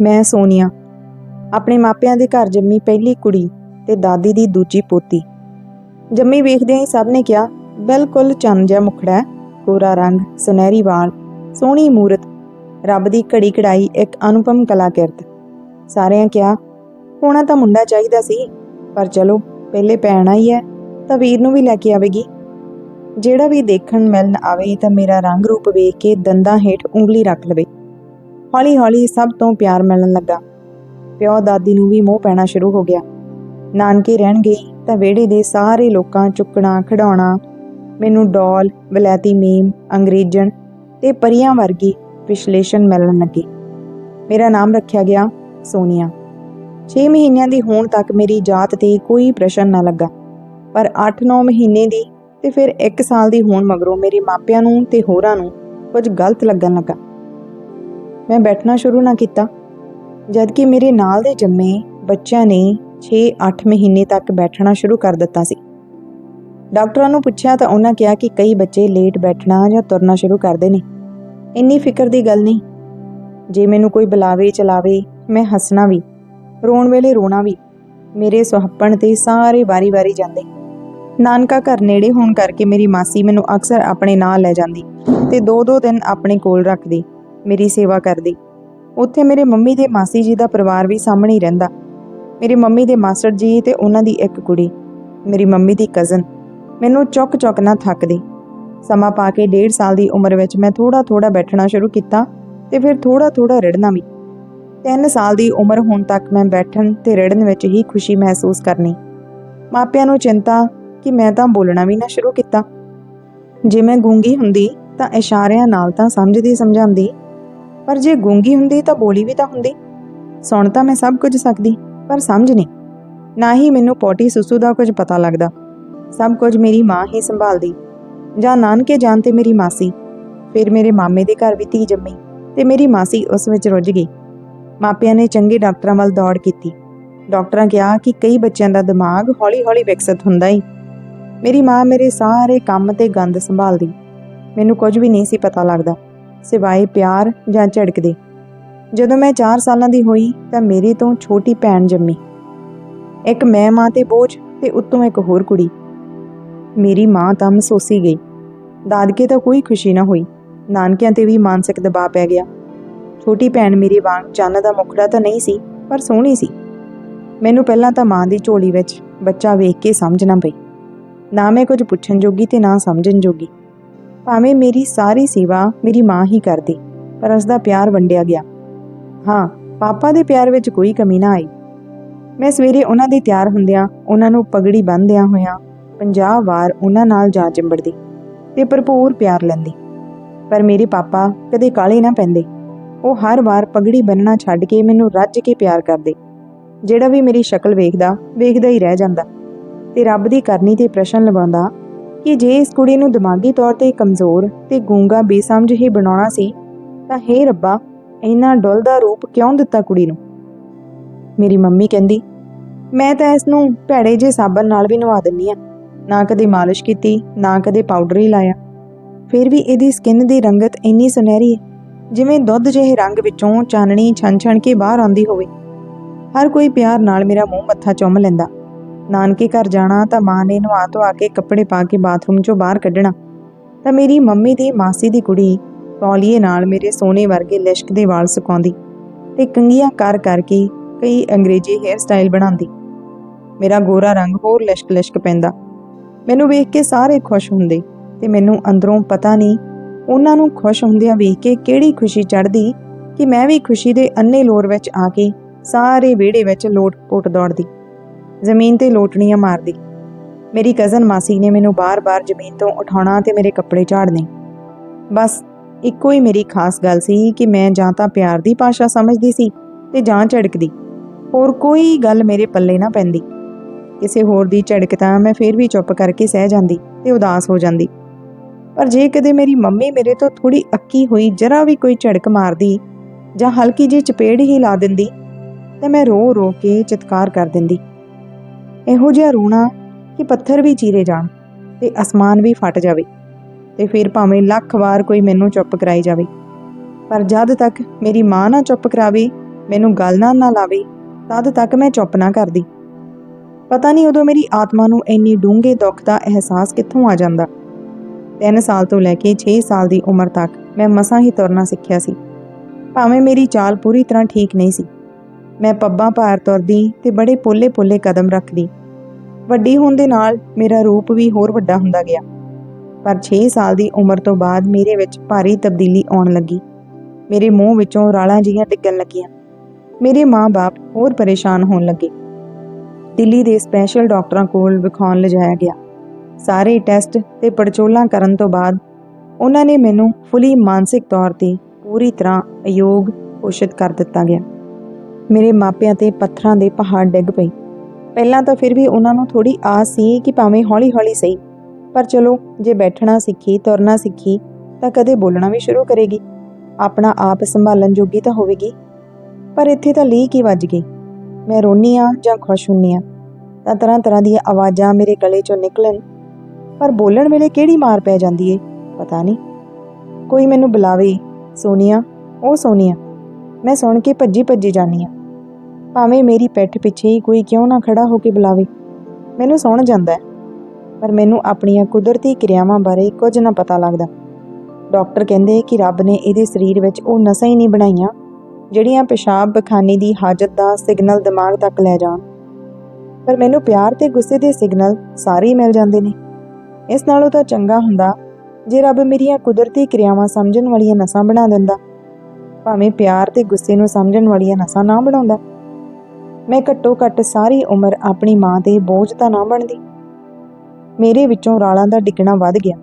ਮੈਂ ਸੋਨੀਆ, ਆਪਣੇ ਮਾਪਿਆਂ ਦੇ ਘਰ ਜੰਮੀ ਪਹਿਲੀ ਕੁੜੀ ਤੇ ਦਾਦੀ ਦੀ ਦੂਜੀ ਪੋਤੀ। ਜੰਮੀ ਵੇਖਦਿਆਂ ਹੀ ਸਭ ਨੇ ਕਿਹਾ, ਬਿਲਕੁਲ ਚੰਨ ਜਿਹਾ ਮੁਖੜਾ ਹੈ, ਗੋਰਾ ਰੰਗ, ਸੁਨਹਿਰੀ ਵਾਲ, ਸੋਹਣੀ ਮੂਰਤ, ਰੱਬ ਦੀ ਘੜੀ ਕਢਾਈ ਇੱਕ ਅਨੁਪਮ ਕਲਾਕਿਰਤ। ਸਾਰਿਆਂ ਕਿਹਾ, ਹੋਣਾ ਤਾਂ ਮੁੰਡਾ ਚਾਹੀਦਾ ਸੀ, ਪਰ ਚਲੋ, ਪਹਿਲੇ ਭੈਣ ਆਈ ਹੈ, ਤਾਂ ਵੀਰ ਨੂੰ ਵੀ ਲੈ ਕੇ ਆਵੇਗੀ। ਜਿਹੜਾ ਵੀ ਦੇਖਣ ਮਿਲਣ ਆਵੇ ਤਾਂ ਮੇਰਾ ਰੰਗ ਰੂਪ ਵੇਖ ਕੇ ਦੰਦਾਂ ਹੇਠ ਉਂਗਲੀ ਰੱਖ ਲਵੇ। ਹੌਲੀ ਹੌਲੀ ਸਭ ਤੋਂ ਪਿਆਰ ਮਿਲਣ ਲੱਗਾ। ਪਿਓ ਦਾਦੀ ਨੂੰ ਵੀ ਮੋਹ ਪੈਣਾ ਸ਼ੁਰੂ ਹੋ ਗਿਆ। ਨਾਨਕੇ ਰਹਿਣ ਗਈ ਤਾਂ ਵਿਹੜੇ ਦੇ ਸਾਰੇ ਲੋਕਾਂ ਚੁੱਕਣਾ ਖਿਡਾਉਣਾ ਮੈਨੂੰ ਡੋਲ, ਵਲੈਤੀ ਮੀਮ, ਅੰਗਰੇਜ਼ਣ ਤੇ ਪਰੀਆਂ ਵਰਗੀ ਵਿਸ਼ਲੇਸ਼ਣ ਮਿਲਣ ਲੱਗੀ। ਮੇਰਾ ਨਾਮ ਰੱਖਿਆ ਗਿਆ ਸੋਨੀਆ। 6 ਮਹੀਨਿਆਂ ਦੀ ਹੋਣ ਤੱਕ ਮੇਰੀ ਜਾਤ ਤੇ ਕੋਈ ਪ੍ਰਸ਼ਨ ਨਾ ਲੱਗਾ। ਪਰ 8-9 ਮਹੀਨੇ ਦੀ ਤੇ ਫਿਰ 1 ਸਾਲ ਦੀ ਹੋਣ ਮਗਰੋਂ ਮੇਰੇ ਮਾਪਿਆਂ ਨੂੰ ਤੇ ਹੋਰਾਂ ਨੂੰ ਕੁਝ ਗਲਤ ਲੱਗਣ ਲੱਗਾ। ਮੈਂ ਬੈਠਣਾ ਸ਼ੁਰੂ ਨਾ ਕੀਤਾ। ਜਦ ਕਿ ਮੇਰੇ ਨਾਲ ਦੇ ਜੰਮੇ ਬੱਚਿਆਂ ਨੇ 6-8 ਮਹੀਨੇ ਤੱਕ ਬੈਠਣਾ ਸ਼ੁਰੂ ਕਰ ਦਿੱਤਾ ਸੀ। ਡਾਕਟਰਾਂ ਨੂੰ ਪੁੱਛਿਆ ਤਾਂ ਉਹਨਾਂ ਕਿਹਾ ਕਿ ਕਈ ਬੱਚੇ ਲੇਟ ਬੈਠਣਾ ਜਾਂ ਤੁਰਨਾ ਸ਼ੁਰੂ ਕਰਦੇ ਨੇ। ਇੰਨੀ ਫਿਕਰ ਦੀ ਗੱਲ ਨਹੀਂ। ਜੇ ਮੈਨੂੰ ਕੋਈ ਬੁਲਾਵੇ ਚਲਾਵੇ, ਮੈਂ ਹੱਸਣਾ ਵੀ, ਰੋਣ ਵੇਲੇ ਰੋਣਾ ਵੀ, ਮੇਰੇ ਸੁਹੱਪਣ ਤੇ ਸਾਰੇ ਵਾਰੀ-ਵਾਰੀ ਜਾਂਦੇ। ਨਾਨਕਾ ਘਰ ਨੇੜੇ ਹੋਣ ਕਰਕੇ ਮੇਰੀ ਮਾਸੀ ਮੈਨੂੰ ਅਕਸਰ ਆਪਣੇ ਨਾਲ ਲੈ ਜਾਂਦੀ ਤੇ ਦੋ ਦੋ ਦਿਨ ਆਪਣੇ ਕੋਲ ਰੱਖਦੀ। ਮੇਰੀ ਸੇਵਾ ਕਰਦੀ। ਉੱਥੇ ਮੇਰੇ ਮੰਮੀ ਦੇ ਮਾਸੀ ਜੀ ਦਾ ਪਰਿਵਾਰ ਵੀ ਸਾਹਮਣੇ ਹੀ ਰਹਿੰਦਾ। ਮੇਰੇ ਮੰਮੀ ਦੇ ਮਾਸਟਰ ਜੀ ਤੇ ਉਹਨਾਂ ਦੀ ਇੱਕ ਕੁੜੀ, ਮੇਰੀ ਮੰਮੀ ਦੀ ਕਜ਼ਨ ਮੈਨੂੰ ਚੁੱਕ ਚੁੱਕ ਨਾ ਥੱਕਦੀ। ਸਮਾਂ ਪਾ ਕੇ 1.5 ਸਾਲ ਦੀ ਉਮਰ ਵਿੱਚ ਮੈਂ ਥੋੜਾ ਥੋੜਾ ਬੈਠਣਾ ਸ਼ੁਰੂ ਕੀਤਾ ਤੇ ਫਿਰ ਥੋੜਾ ਥੋੜਾ ਰੜਨਾ ਵੀ। 3 ਸਾਲ ਦੀ ਉਮਰ ਹੋਣ ਤੱਕ ਮੈਂ ਬੈਠਣ ਤੇ ਰੜਨ ਵਿੱਚ ਹੀ ਖੁਸ਼ੀ ਮਹਿਸੂਸ ਕਰਨੀ। ਮਾਪਿਆਂ ਨੂੰ ਚਿੰਤਾ ਕਿ ਮੈਂ ਤਾਂ ਬੋਲਣਾ ਵੀ ਨਾ ਸ਼ੁਰੂ ਕੀਤਾ। ਜੇ ਮੈਂ ਗੂੰਗੀ ਹੁੰਦੀ ਤਾਂ ਇਸ਼ਾਰਿਆਂ ਨਾਲ ਤਾਂ ਸਮਝਦੀ ਸਮਝਾਉਂਦੀ ਪਰ ਜੇ ਗੂੰਗੀ ਹੁੰਦੀ ਤਾਂ ਬੋਲੀ ਵੀ ਤਾਂ ਹੁੰਦੀ। ਸੁਣ ਤਾਂ ਮੈਂ ਸਭ ਕੁਝ ਸਕਦੀ, ਪਰ ਸਮਝ ਨਹੀਂ। ਨਾ ਹੀ ਮੈਨੂੰ ਪੋਟੀ ਸੁਸੂ ਦਾ ਕੁਝ ਪਤਾ ਲੱਗਦਾ। ਸਭ ਕੁਝ ਮੇਰੀ ਮਾਂ ਹੀ ਸੰਭਾਲਦੀ। ਜਾਂ ਨਾਨਕੇ ਜਾਣ ਤੇ ਮੇਰੀ ਮਾਸੀ। ਫਿਰ ਮੇਰੇ ਮਾਮੇ ਦੇ ਘਰ ਵੀ ਧੀ ਜੰਮੀ ਤੇ ਮੇਰੀ ਮਾਸੀ ਉਸ ਵਿੱਚ ਰੁੱਝ ਗਈ। ਮਾਪਿਆਂ ਨੇ ਚੰਗੇ ਡਾਕਟਰਾਂ ਵੱਲ ਦੌੜ ਕੀਤੀ। ਡਾਕਟਰਾਂ ਕਿਹਾ ਕਿ ਕਈ ਬੱਚਿਆਂ ਦਾ ਦਿਮਾਗ ਹੌਲੀ-ਹੌਲੀ ਵਿਕਸਿਤ ਹੁੰਦਾ ਹੈ ਮੇਰੀ ਮਾਂ ਮੇਰੇ ਸਾਰੇ ਕੰਮ ਤੇ ਗੰਦ ਸੰਭਾਲਦੀ। ਮੈਨੂੰ ਕੁਝ ਵੀ ਨਹੀਂ ਸੀ ਪਤਾ ਲੱਗਦਾ। ਸਿਵਾਏ ਪਿਆਰ ਜਾਂ ਝੜਕ ਦੇ ਜਦੋਂ ਮੈਂ 4 ਸਾਲਾਂ ਦੀ ਹੋਈ ਤਾਂ ਮੇਰੇ ਤੋਂ ਛੋਟੀ ਭੈਣ ਜੰਮੀ। ਇੱਕ ਮੈਂ ਮਾਂ ਤੇ ਬੋਝ ਤੇ ਉੱਤੋਂ ਇੱਕ ਹੋਰ ਕੁੜੀ। ਮੇਰੀ ਮਾਂ ਤਾਂ ਮਸੋਸੀ ਗਈ। ਦਾਦਕੇ ਤਾਂ ਕੋਈ ਖੁਸ਼ੀ ਨਾ ਹੋਈ। ਨਾਨਕਿਆਂ ਤੇ ਵੀ ਮਾਨਸਿਕ ਦਬਾਅ ਪੈ ਗਿਆ। ਛੋਟੀ ਭੈਣ ਮੇਰੀ ਵਾਂਗ ਚੰਨ ਦਾ ਮੁਖੜਾ ਤਾਂ ਨਹੀਂ ਸੀ, ਪਰ ਸੋਹਣੀ ਸੀ। ਮੈਨੂੰ ਪਹਿਲਾਂ ਤਾਂ ਮਾਂ ਦੀ ਝੋਲੀ ਵਿੱਚ ਬੱਚਾ ਵੇਖ ਕੇ ਸਮਝ ਨਾ ਪਈ। ਨਾ ਮੈਂ ਕੁਝ ਪੁੱਛਣ ਜੋਗੀ ਤੇ ਨਾ ਸਮਝਣ ਜੋਗੀ। ਭਾਵੇਂ ਮੇਰੀ ਸਾਰੀ ਸੇਵਾ ਮੇਰੀ ਮਾਂ ਹੀ ਕਰਦੀ, ਪਰ ਉਸ ਦਾ ਪਿਆਰ ਵੰਡਿਆ ਗਿਆ। ਹਾਂ, ਪਾਪਾ ਦੇ ਪਿਆਰ ਵਿੱਚ ਕੋਈ ਕਮੀ ਨਾ ਆਈ। ਮੈਂ ਸਵੇਰੇ ਉਹਨਾਂ ਦੇ ਤਿਆਰ ਹੁੰਦਿਆਂ ਉਹਨਾਂ ਨੂੰ ਪਗੜੀ ਬੰਨ੍ਹਦਿਆਂ ਹੋਇਆਂ 50 ਵਾਰ ਉਹਨਾਂ ਨਾਲ ਜਾ ਚਿੰਬੜਦੀ ਤੇ ਭਰਪੂਰ ਪਿਆਰ ਲੈਂਦੀ। ਪਰ ਮੇਰੇ ਪਾਪਾ ਕਦੇ ਕਾਲੇ ਨਾ ਪੈਂਦੇ। ਉਹ ਹਰ ਵਾਰ ਪਗੜੀ ਬੰਨਣਾ ਛੱਡ ਕੇ ਮੈਨੂੰ ਰੱਜ ਕੇ ਪਿਆਰ ਕਰਦੇ। ਜਿਹੜਾ ਵੀ ਮੇਰੀ ਸ਼ਕਲ ਵੇਖਦਾ ਵੇਖਦਾ ਹੀ ਰਹਿ ਜਾਂਦਾ। ਤੇ ਰੱਬ ਦੀ ਕਰਨੀ ਤੇ ਪ੍ਰਸ਼ਨ ਲਵਾਉਂਦਾ ਕਿ ਜੇ ਇਸ ਕੁੜੀ ਨੂੰ ਦਿਮਾਗੀ ਤੌਰ ਤੇ ਕਮਜ਼ੋਰ ਤੇ ਗੂੰਗਾ ਬੇਸਮਝ ਹੀ ਬਣਾਉਣਾ ਸੀ, ਤਾਂ ਹੇ ਰੱਬਾ, ਇੰਨਾ ਡੁੱਲਦਾ ਰੂਪ ਕਿਉਂ ਦਿੱਤਾ ਕੁੜੀ ਨੂੰ? ਮੇਰੀ ਮੰਮੀ ਕਹਿੰਦੀ, ਮੈਂ ਤਾਂ ਇਸ ਨੂੰ ਭੈੜੇ ਜੇ ਸਾਬਣ ਨਾਲ ਵੀ ਨਵਾ ਦਿੰਨੀ ਆ ਨਾ ਕਦੇ ਮਾਲਿਸ਼ ਕੀਤੀ, ਨਾ ਕਦੇ ਪਾਊਡਰ ਹੀ ਲਾਇਆ। ਫਿਰ ਵੀ ਇਹਦੀ ਸਕਿਨ ਦੀ ਰੰਗਤ ਇੰਨੀ ਸੁਨਹਿਰੀ ਹੈ, ਜਿਵੇਂ ਦੁੱਧ ਜਿਹੇ ਰੰਗ ਵਿੱਚੋਂ ਚਾਨਣੀ ਛਣ-ਛਣ ਕੇ ਬਾਹਰ ਆਉਂਦੀ ਹੋਵੇ। ਹਰ ਕੋਈ ਪਿਆਰ ਨਾਲ ਮੇਰਾ ਮੂੰਹ ਮੱਥਾ ਚੁੰਮ ਲੈਂਦਾ। ਨਾਨਕੇ ਘਰ ਜਾਣਾ ਤਾਂ ਮਾਂ ਨੇ ਨਵਾ ਧਵਾ ਕੇ ਕੱਪੜੇ ਪਾ ਕੇ ਬਾਥਰੂਮ 'ਚੋਂ ਬਾਹਰ ਕੱਢਣਾ। ਤਾਂ ਮੇਰੀ ਮੰਮੀ ਦੀ ਮਾਸੀ ਦੀ ਕੁੜੀ ਤੌਲੀਏ ਨਾਲ ਮੇਰੇ ਸੋਨੇ ਵਰਗੇ ਲਿਸ਼ਕਦੇ ਵਾਲ ਸੁਕਾਉਂਦੀ ਤੇ ਕੰਗੀਆਂ ਕਰ ਕਰਕੇ ਕਈ ਅੰਗਰੇਜ਼ੀ ਹੇਅਰ ਸਟਾਈਲ ਬਣਾਉਂਦੀ। ਮੇਰਾ ਗੋਰਾ ਰੰਗ ਹੋਰ ਲਿਸ਼ਕ-ਲਿਸ਼ਕ ਪੈਂਦਾ। ਮੈਨੂੰ ਵੇਖ ਕੇ ਸਾਰੇ ਖੁਸ਼ ਹੁੰਦੇ ਤੇ ਮੈਨੂੰ ਅੰਦਰੋਂ ਪਤਾ ਨਹੀਂ ਉਹਨਾਂ ਨੂੰ ਖੁਸ਼ ਹੁੰਦਿਆਂ ਵੇਖ ਕੇ ਕਿਹੜੀ ਖੁਸ਼ੀ ਚੜ੍ਹਦੀ ਕਿ ਮੈਂ ਵੀ ਖੁਸ਼ੀ ਦੇ ਅੰਨੇ ਲੋਰ ਵਿੱਚ ਆ ਕੇ ਸਾਰੇ ਵਿਹੜੇ ਵਿੱਚ ਲੋਟ-ਪੋਟ ਦੌੜਦੀ। ਜ਼ਮੀਨ ਤੇ ਲੋਟਣੀਆਂ ਮਾਰਦੀ। ਮੇਰੀ ਕਜ਼ਨ ਮਾਸੀ ਨੇ ਮੈਨੂੰ ਬਾਰ-ਬਾਰ ਜ਼ਮੀਨ ਤੋਂ ਉਠਾਉਣਾ ਤੇ ਮੇਰੇ ਕੱਪੜੇ ਝਾੜਨੇ। ਬਸ, ਇੱਕੋ ਹੀ ਮੇਰੀ ਖਾਸ ਗੱਲ ਸੀ ਕਿ ਮੈਂ ਜਾਂ ਤਾਂ ਪਿਆਰ ਦੀ ਭਾਸ਼ਾ ਸਮਝਦੀ ਸੀ ਤੇ ਜਾਂ ਝੜਕਦੀ। ਹੋਰ ਕੋਈ ਗੱਲ ਮੇਰੇ ਪੱਲੇ ਨਾ ਪੈਂਦੀ। ਕਿਸੇ ਹੋਰ ਦੀ ਝੜਕ ਤਾਂ ਮੈਂ ਫੇਰ ਵੀ ਚੁੱਪ ਕਰਕੇ ਸਹਿ ਜਾਂਦੀ ਤੇ ਉਦਾਸ ਹੋ ਜਾਂਦੀ। ਪਰ ਜੇ ਕਦੇ ਮੇਰੀ ਮੰਮੀ ਮੇਰੇ ਤੋਂ ਥੋੜੀ ਅੱਕੀ ਹੋਈ, ਜਰਾ ਵੀ ਕੋਈ ਝੜਕ ਮਾਰਦੀ ਜਾਂ ਹਲਕੀ ਜਿਹੀ ਚਪੇੜ ਹੀ ਲਾ ਦਿੰਦੀ, ਤਾਂ ਮੈਂ ਰੋ ਰੋ ਕੇ ਚਿਤਕਾਰ ਕਰ ਦਿੰਦੀ। ਇਹੋ ਜਿਹਾ ਰੋਣਾ ਕਿ ਪੱਥਰ ਵੀ ਚੀਰੇ ਜਾਣ ਤੇ ਅਸਮਾਨ ਵੀ ਫਟ ਜਾਵੇ ਤੇ ਫਿਰ ਭਾਵੇਂ ਲੱਖ ਵਾਰ ਕੋਈ ਮੈਨੂੰ ਚੁੱਪ ਕਰਾਈ ਜਾਵੇ। ਪਰ ਜਦ ਤੱਕ ਮੇਰੀ ਮਾਂ ਨਾ ਚੁੱਪ ਕਰਾਵੇ, ਮੈਨੂੰ ਗੱਲ ਨਾ ਨਾ ਲਾਵੇ, ਤਦ ਤੱਕ ਮੈਂ ਚੁੱਪ ਨਾ ਕਰਦੀ। ਪਤਾ ਨਹੀਂ ਉਦੋਂ ਮੇਰੀ ਆਤਮਾ ਨੂੰ ਇੰਨੀ ਡੂੰਘੇ ਦੁੱਖ ਦਾ ਅਹਿਸਾਸ ਕਿੱਥੋਂ ਆ ਜਾਂਦਾ। 3 ਸਾਲ ਤੋਂ ਲੈ ਕੇ 6 ਸਾਲ ਦੀ ਉਮਰ ਤੱਕ ਮੈਂ ਮਸਾਂ ਹੀ ਤੁਰਨਾ ਸਿੱਖਿਆ ਸੀ। ਭਾਵੇਂ ਮੇਰੀ ਚਾਲ ਪੂਰੀ ਤਰ੍ਹਾਂ ਠੀਕ ਨਹੀਂ ਸੀ ਮੈਂ ਪੱਬਾਂ ਭਾਰ ਤੁਰਦੀ ਤੇ ਬੜੇ ਪੋਲੇ-ਪੋਲੇ ਕਦਮ ਰੱਖਦੀ। ਵੱਡੀ ਹੋਣ ਦੇ ਨਾਲ ਮੇਰਾ ਰੂਪ ਵੀ ਹੋਰ ਵੱਡਾ ਹੁੰਦਾ ਗਿਆ। ਪਰ 6 ਸਾਲ ਦੀ ਉਮਰ ਤੋਂ ਬਾਅਦ ਮੇਰੇ ਵਿੱਚ ਭਾਰੀ ਤਬਦੀਲੀ ਆਉਣ ਲੱਗੀ। ਮੇਰੇ ਮੂੰਹ ਵਿੱਚੋਂ ਰਾਲਾਂ ਜਿਹੀਆਂ ਡਿੱਗਣ ਲੱਗੀਆਂ। ਮੇਰੇ ਮਾਂ-ਬਾਪ ਹੋਰ ਪਰੇਸ਼ਾਨ ਹੋਣ ਲੱਗੇ। ਦਿੱਲੀ ਦੇ ਸਪੈਸ਼ਲ ਡਾਕਟਰਾਂ ਕੋਲ ਵਿਖਾਉਣ ਲਿਜਾਇਆ ਗਿਆ। ਸਾਰੇ ਟੈਸਟ ਤੇ ਪੜਚੋਲਾਂ ਕਰਨ ਤੋਂ ਬਾਅਦ ਉਹਨਾਂ ਨੇ ਮੈਨੂੰ ਫੁੱਲੀ ਮਾਨਸਿਕ ਤੌਰ ਤੇ ਪੂਰੀ ਤਰ੍ਹਾਂ ਅਯੋਗ ਘੋਸ਼ਿਤ ਕਰ ਦਿੱਤਾ ਗਿਆ। ਮੇਰੇ ਮਾਪਿਆਂ ਤੇ ਪੱਥਰਾਂ ਦੇ ਪਹਾੜ ਡਿੱਗ ਪਈ ਪਹਿਲਾਂ ਤਾਂ ਫਿਰ ਵੀ ਉਹਨਾਂ ਨੂੰ ਥੋੜੀ ਆਸ ਸੀ ਕਿ ਭਾਵੇਂ ਹੌਲੀ-ਹੌਲੀ ਸਹੀ, ਪਰ ਚਲੋ, ਜੇ ਬੈਠਣਾ ਸਿੱਖੀ, ਤੁਰਨਾ ਸਿੱਖੀ, ਤਾਂ ਕਦੇ ਬੋਲਣਾ ਵੀ ਸ਼ੁਰੂ ਕਰੇਗੀ। ਆਪਣਾ ਆਪ ਸੰਭਾਲਣ ਜੋਗੀ ਤਾਂ ਹੋਵੇਗੀ। ਪਰ ਇੱਥੇ ਤਾਂ ਲੀ ਕੀ ਵੱਜ ਗਈ। ਮੈਂ ਰੋਨੀ ਆ ਜਾਂ ਖੁਸ਼ ਹੁੰਨੀ ਆ ਤਾਂ ਤਰ੍ਹਾਂ ਤਰ੍ਹਾਂ ਦੀਆਂ ਆਵਾਜ਼ਾਂ ਮੇਰੇ ਗਲੇ ਚੋਂ ਨਿਕਲਣ। ਪਰ ਬੋਲਣ ਵੇਲੇ ਕਿਹੜੀ ਮਾਰ ਪੈ ਜਾਂਦੀ ਏ, ਪਤਾ ਨਹੀਂ। ਕੋਈ ਮੈਨੂੰ ਬੁਲਾਵੇ, ਸੋਨੀਆ, ਉਹ ਸੋਨੀਆ, ਮੈਂ ਸੁਣ ਕੇ ਭੱਜੀ ਭੱਜੀ ਜਾਨੀ ਆ ਭਾਵੇਂ ਮੇਰੀ ਪਿੱਠ ਪਿੱਛੇ ਹੀ ਕੋਈ ਕਿਉਂ ਨਾ ਖੜਾ ਹੋ ਕੇ ਬੁਲਾਵੇ। ਮੈਨੂੰ ਸੁਣ ਜਾਂਦਾ ਹੈ, ਪਰ ਮੈਨੂੰ ਆਪਣੀਆਂ ਕੁਦਰਤੀ ਕਿਰਿਆਵਾਂ ਬਾਰੇ ਕੁਝ ਨਾ ਪਤਾ ਲੱਗਦਾ। ਡਾਕਟਰ ਕਹਿੰਦੇ ਕਿ ਰੱਬ ਨੇ ਇਹਦੇ ਸਰੀਰ ਵਿੱਚ ਉਹ ਨਸਾਂ ਹੀ ਨਹੀਂ ਬਣਾਈਆਂ, ਜਿਹੜੀਆਂ ਪਿਸ਼ਾਬ ਬਖਾਨੇ ਦੀ ਹਾਜਤ ਦਾ ਸਿਗਨਲ ਦਿਮਾਗ ਤੱਕ ਲੈ ਜਾਣ। ਪਰ ਮੈਨੂੰ ਪਿਆਰ ਤੇ ਗੁੱਸੇ ਦੇ ਸਿਗਨਲ ਸਾਰੇ ਹੀ ਮਿਲ ਜਾਂਦੇ ਨੇ। ਇਸ ਨਾਲੋਂ ਤਾਂ ਚੰਗਾ ਹੁੰਦਾ ਜੇ ਰੱਬ ਮੇਰੀਆਂ ਕੁਦਰਤੀ ਕਿਰਿਆਵਾਂ ਸਮਝਣ ਵਾਲੀਆਂ ਨਸਾਂ ਬਣਾ ਦਿੰਦਾ। ਭਾਵੇਂ ਪਿਆਰ ਤੇ ਗੁੱਸੇ ਨੂੰ ਸਮਝਣ ਵਾਲੀਆਂ ਨਸਾਂ ਨਾ ਬਣਾਉਂਦਾ। ਮੈਂ ਘੱਟੋ ਘੱਟ ਸਾਰੀ ਉਮਰ ਆਪਣੀ ਮਾਂ ਤੇ ਬੋਝ ਤਾਂ ਨਾ ਬਣਦੀ। ਮੇਰੇ ਵਿੱਚੋਂ ਰਾਲਾਂ ਦਾ ਡਿੱਗਣਾ ਵੱਧ ਗਿਆ।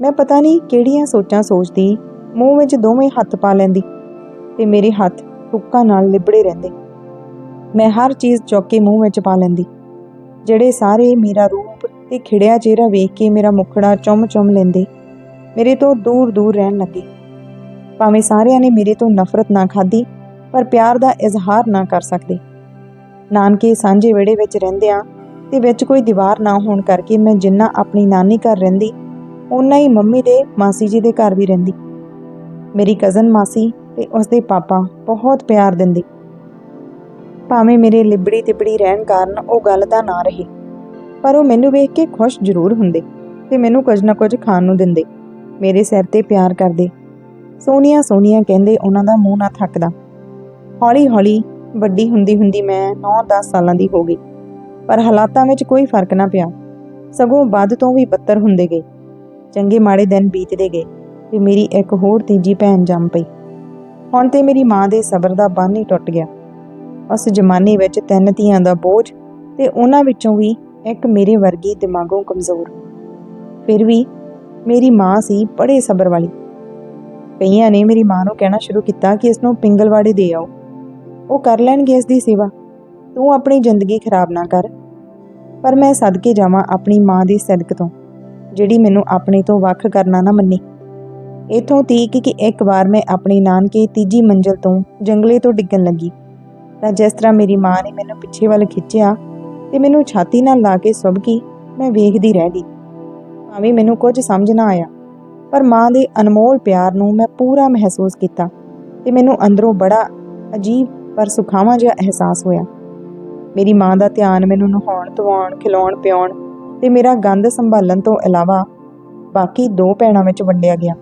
ਮੈਂ ਪਤਾ ਨਹੀਂ ਕਿਹੜੀਆਂ ਸੋਚਾਂ ਸੋਚਦੀ, ਮੂੰਹ ਵਿੱਚ ਦੋਵੇਂ ਹੱਥ ਪਾ ਲੈਂਦੀ ਤੇ ਮੇਰੇ ਹੱਥ ਹੁੱਕਾਂ ਨਾਲ ਲਿਬੜੇ ਰਹਿੰਦੇ। ਮੈਂ ਹਰ ਚੀਜ਼ ਚੁੱਕ ਕੇ ਮੂੰਹ ਵਿੱਚ ਪਾ ਲੈਂਦੀ, ਜਿਹੜੇ ਸਾਰੇ ਮੇਰਾ ਰੂਪ ਤੇ ਖਿੜਿਆ ਚਿਹਰਾ ਵੇਖ ਕੇ ਮੇਰਾ ਮੁਖੜਾ ਚੁੰਮ-ਚੁੰਮ ਲੈਂਦੇ, ਮੇਰੇ ਤੋਂ ਦੂਰ-ਦੂਰ ਰਹਿਣ ਲੱਗੇ। ਭਾਵੇਂ ਸਾਰਿਆਂ ਨੇ ਮੇਰੇ ਤੋਂ ਨਫ਼ਰਤ ਨਾ ਖਾਦੀ ਪਰ ਪਿਆਰ ਦਾ ਇਜ਼ਹਾਰ ਨਾ ਕਰ ਸਕਦੇ। ਨਾਨਕੇ ਸਾਂਝੇ ਵਿਹੜੇ ਵਿੱਚ ਰਹਿੰਦਿਆਂ ਤੇ ਵਿੱਚ ਕੋਈ ਦੀਵਾਰ ਨਾ ਹੋਣ ਕਰਕੇ ਮੈਂ ਜਿੰਨਾ ਆਪਣੀ ਨਾਨੀ ਘਰ ਰਹਿੰਦੀ ਉਨਾ ਹੀ ਮੰਮੀ ਦੇ, ਮਾਸੀ ਜੀ ਦੇ ਘਰ ਵੀ ਰਹਿੰਦੀ। ਮੇਰੀ ਕਜ਼ਨ ਮਾਸੀ ਤੇ ਉਸਦੇ ਪਾਪਾ ਬਹੁਤ ਪਿਆਰ ਦਿੰਦੇ। ਭਾਵੇਂ ਮੇਰੇ ਲਿਬੜੀ ਤਿਬੜੀ ਰਹਿਣ ਕਾਰਨ ਉਹ ਗੱਲ ਤਾਂ ਨਾ ਰਹੀ, ਪਰ ਉਹ ਮੈਨੂੰ ਵੇਖ ਕੇ ਖੁਸ਼ ਜ਼ਰੂਰ ਹੁੰਦੇ ਤੇ ਮੈਨੂੰ ਕੁਝ ਨਾ ਕੁਝ ਖਾਣ ਨੂੰ ਦਿੰਦੇ, ਮੇਰੇ ਸਿਰ ਤੇ ਪਿਆਰ ਕਰਦੇ। ਸੋਨੀਆ ਸੋਨੀਆ ਕਹਿੰਦੇ ਉਹਨਾਂ ਦਾ ਮੂੰਹ ਨਾ ਥੱਕਦਾ। ਹੌਲੀ ਹੌਲੀ ਵੱਡੀ ਹੁੰਦੀ ਹੁੰਦੀ ਮੈਂ 9-10 ਸਾਲਾਂ ਦੀ ਹੋ ਗਈ। ਪਰ ਹਾਲਾਤਾਂ ਵਿੱਚ ਕੋਈ ਫ਼ਰਕ ਨਾ ਪਿਆ। ਸਗੋਂ ਵੱਧ ਤੋਂ ਵੀ ਬੱਤਰ ਹੁੰਦੇ ਗਏ। ਚੰਗੇ ਮਾੜੇ ਦਿਨ ਬੀਤਦੇ ਗਏ ਤੇ ਮੇਰੀ ਇੱਕ ਹੋਰ ਤੀਜੀ ਭੈਣ ਜੰਮ ਪਈ। ਹੁਣ ਤੇ ਮੇਰੀ ਮਾਂ ਦੇ ਸਬਰ ਦਾ ਬੰਨ ਹੀ ਟੁੱਟ ਗਿਆ। ਉਸ ਜ਼ਮਾਨੇ ਵਿੱਚ ਤਿੰਨ ਧੀਆਂ ਦਾ ਬੋਝ ਤੇ ਉਹਨਾਂ ਵਿੱਚੋਂ ਵੀ ਇੱਕ ਮੇਰੇ ਵਰਗੀ ਦਿਮਾਗੋਂ ਕਮਜ਼ੋਰ। ਫਿਰ ਵੀ ਮੇਰੀ ਮਾਂ ਸੀ ਬੜੇ ਸਬਰ ਵਾਲੀ। ਕਈਆਂ ਨੇ ਮੇਰੀ ਮਾਂ ਨੂੰ ਕਹਿਣਾ ਸ਼ੁਰੂ ਕੀਤਾ ਕਿ ਇਸ ਨੂੰ ਪਿੰਗਲਵਾੜੇ ਦੇ ਆਓ। ਉਹ ਕਰ ਲੈਣਗੇ ਇਸ ਦੀ ਸੇਵਾ। ਤੂੰ ਆਪਣੀ ਜ਼ਿੰਦਗੀ ਖਰਾਬ ਨਾ ਕਰ, ਪਰ ਮੈਂ ਸਦਕੇ ਜਾਵਾਂ ਆਪਣੀ ਮਾਂ ਦੀ ਸਦਕ ਤੋਂ, ਜਿਹੜੀ ਮੈਨੂੰ ਆਪਣੇ ਤੋਂ ਵੱਖ ਕਰਨਾ ਨਾ ਮੰਨੀ। ਇਥੋਂ ਤੀਕ ਕਿ ਇੱਕ ਵਾਰ ਮੈਂ ਆਪਣੀ ਨਾਨਕੇ ਤੀਜੀ ਮੰਜ਼ਲ ਤੋਂ ਜੰਗਲੇ ਤੋਂ ਡਿੱਗਣ ਲੱਗੀ, ਤਾਂ ਜਿਸ ਤਰ੍ਹਾਂ ਮੇਰੀ ਮਾਂ ਨੇ ਮੈਨੂੰ ਪਿੱਛੇ ਵੱਲ ਖਿੱਚਿਆ ਤੇ ਮੈਨੂੰ ਛਾਤੀ ਨਾਲ ਲਾ ਕੇ ਸੁਭ ਗਈ ਮੈਂ ਵੇਖਦੀ ਰਹਿ ਗਈ। ਭਾਵੇਂ ਮੈਨੂੰ ਕੁਝ ਸਮਝ ਨਾ ਆਇਆ, ਪਰ ਮਾਂ ਦੇ ਅਨਮੋਲ ਪਿਆਰ ਨੂੰ ਮੈਂ ਪੂਰਾ ਮਹਿਸੂਸ ਕੀਤਾ ਤੇ ਮੈਨੂੰ ਅੰਦਰੋਂ ਬੜਾ ਅਜੀਬ ਪਰ ਸੁਖਾਵਾਂ ਜਿਹਾ ਅਹਿਸਾਸ ਹੋਇਆ। ਮੇਰੀ ਮਾਂ ਦਾ ਧਿਆਨ ਮੈਨੂੰ ਨਹਾਉਣ, ਧਵਾਉਣ, ਖਿਲਾਉਣ, ਪਿਆਉਣ ਤੇ ਮੇਰਾ ਗੰਦ ਸੰਭਾਲਣ ਤੋਂ ਇਲਾਵਾ ਬਾਕੀ ਦੋ ਭੈਣਾਂ ਵਿੱਚ ਵੰਡਿਆ ਗਿਆ।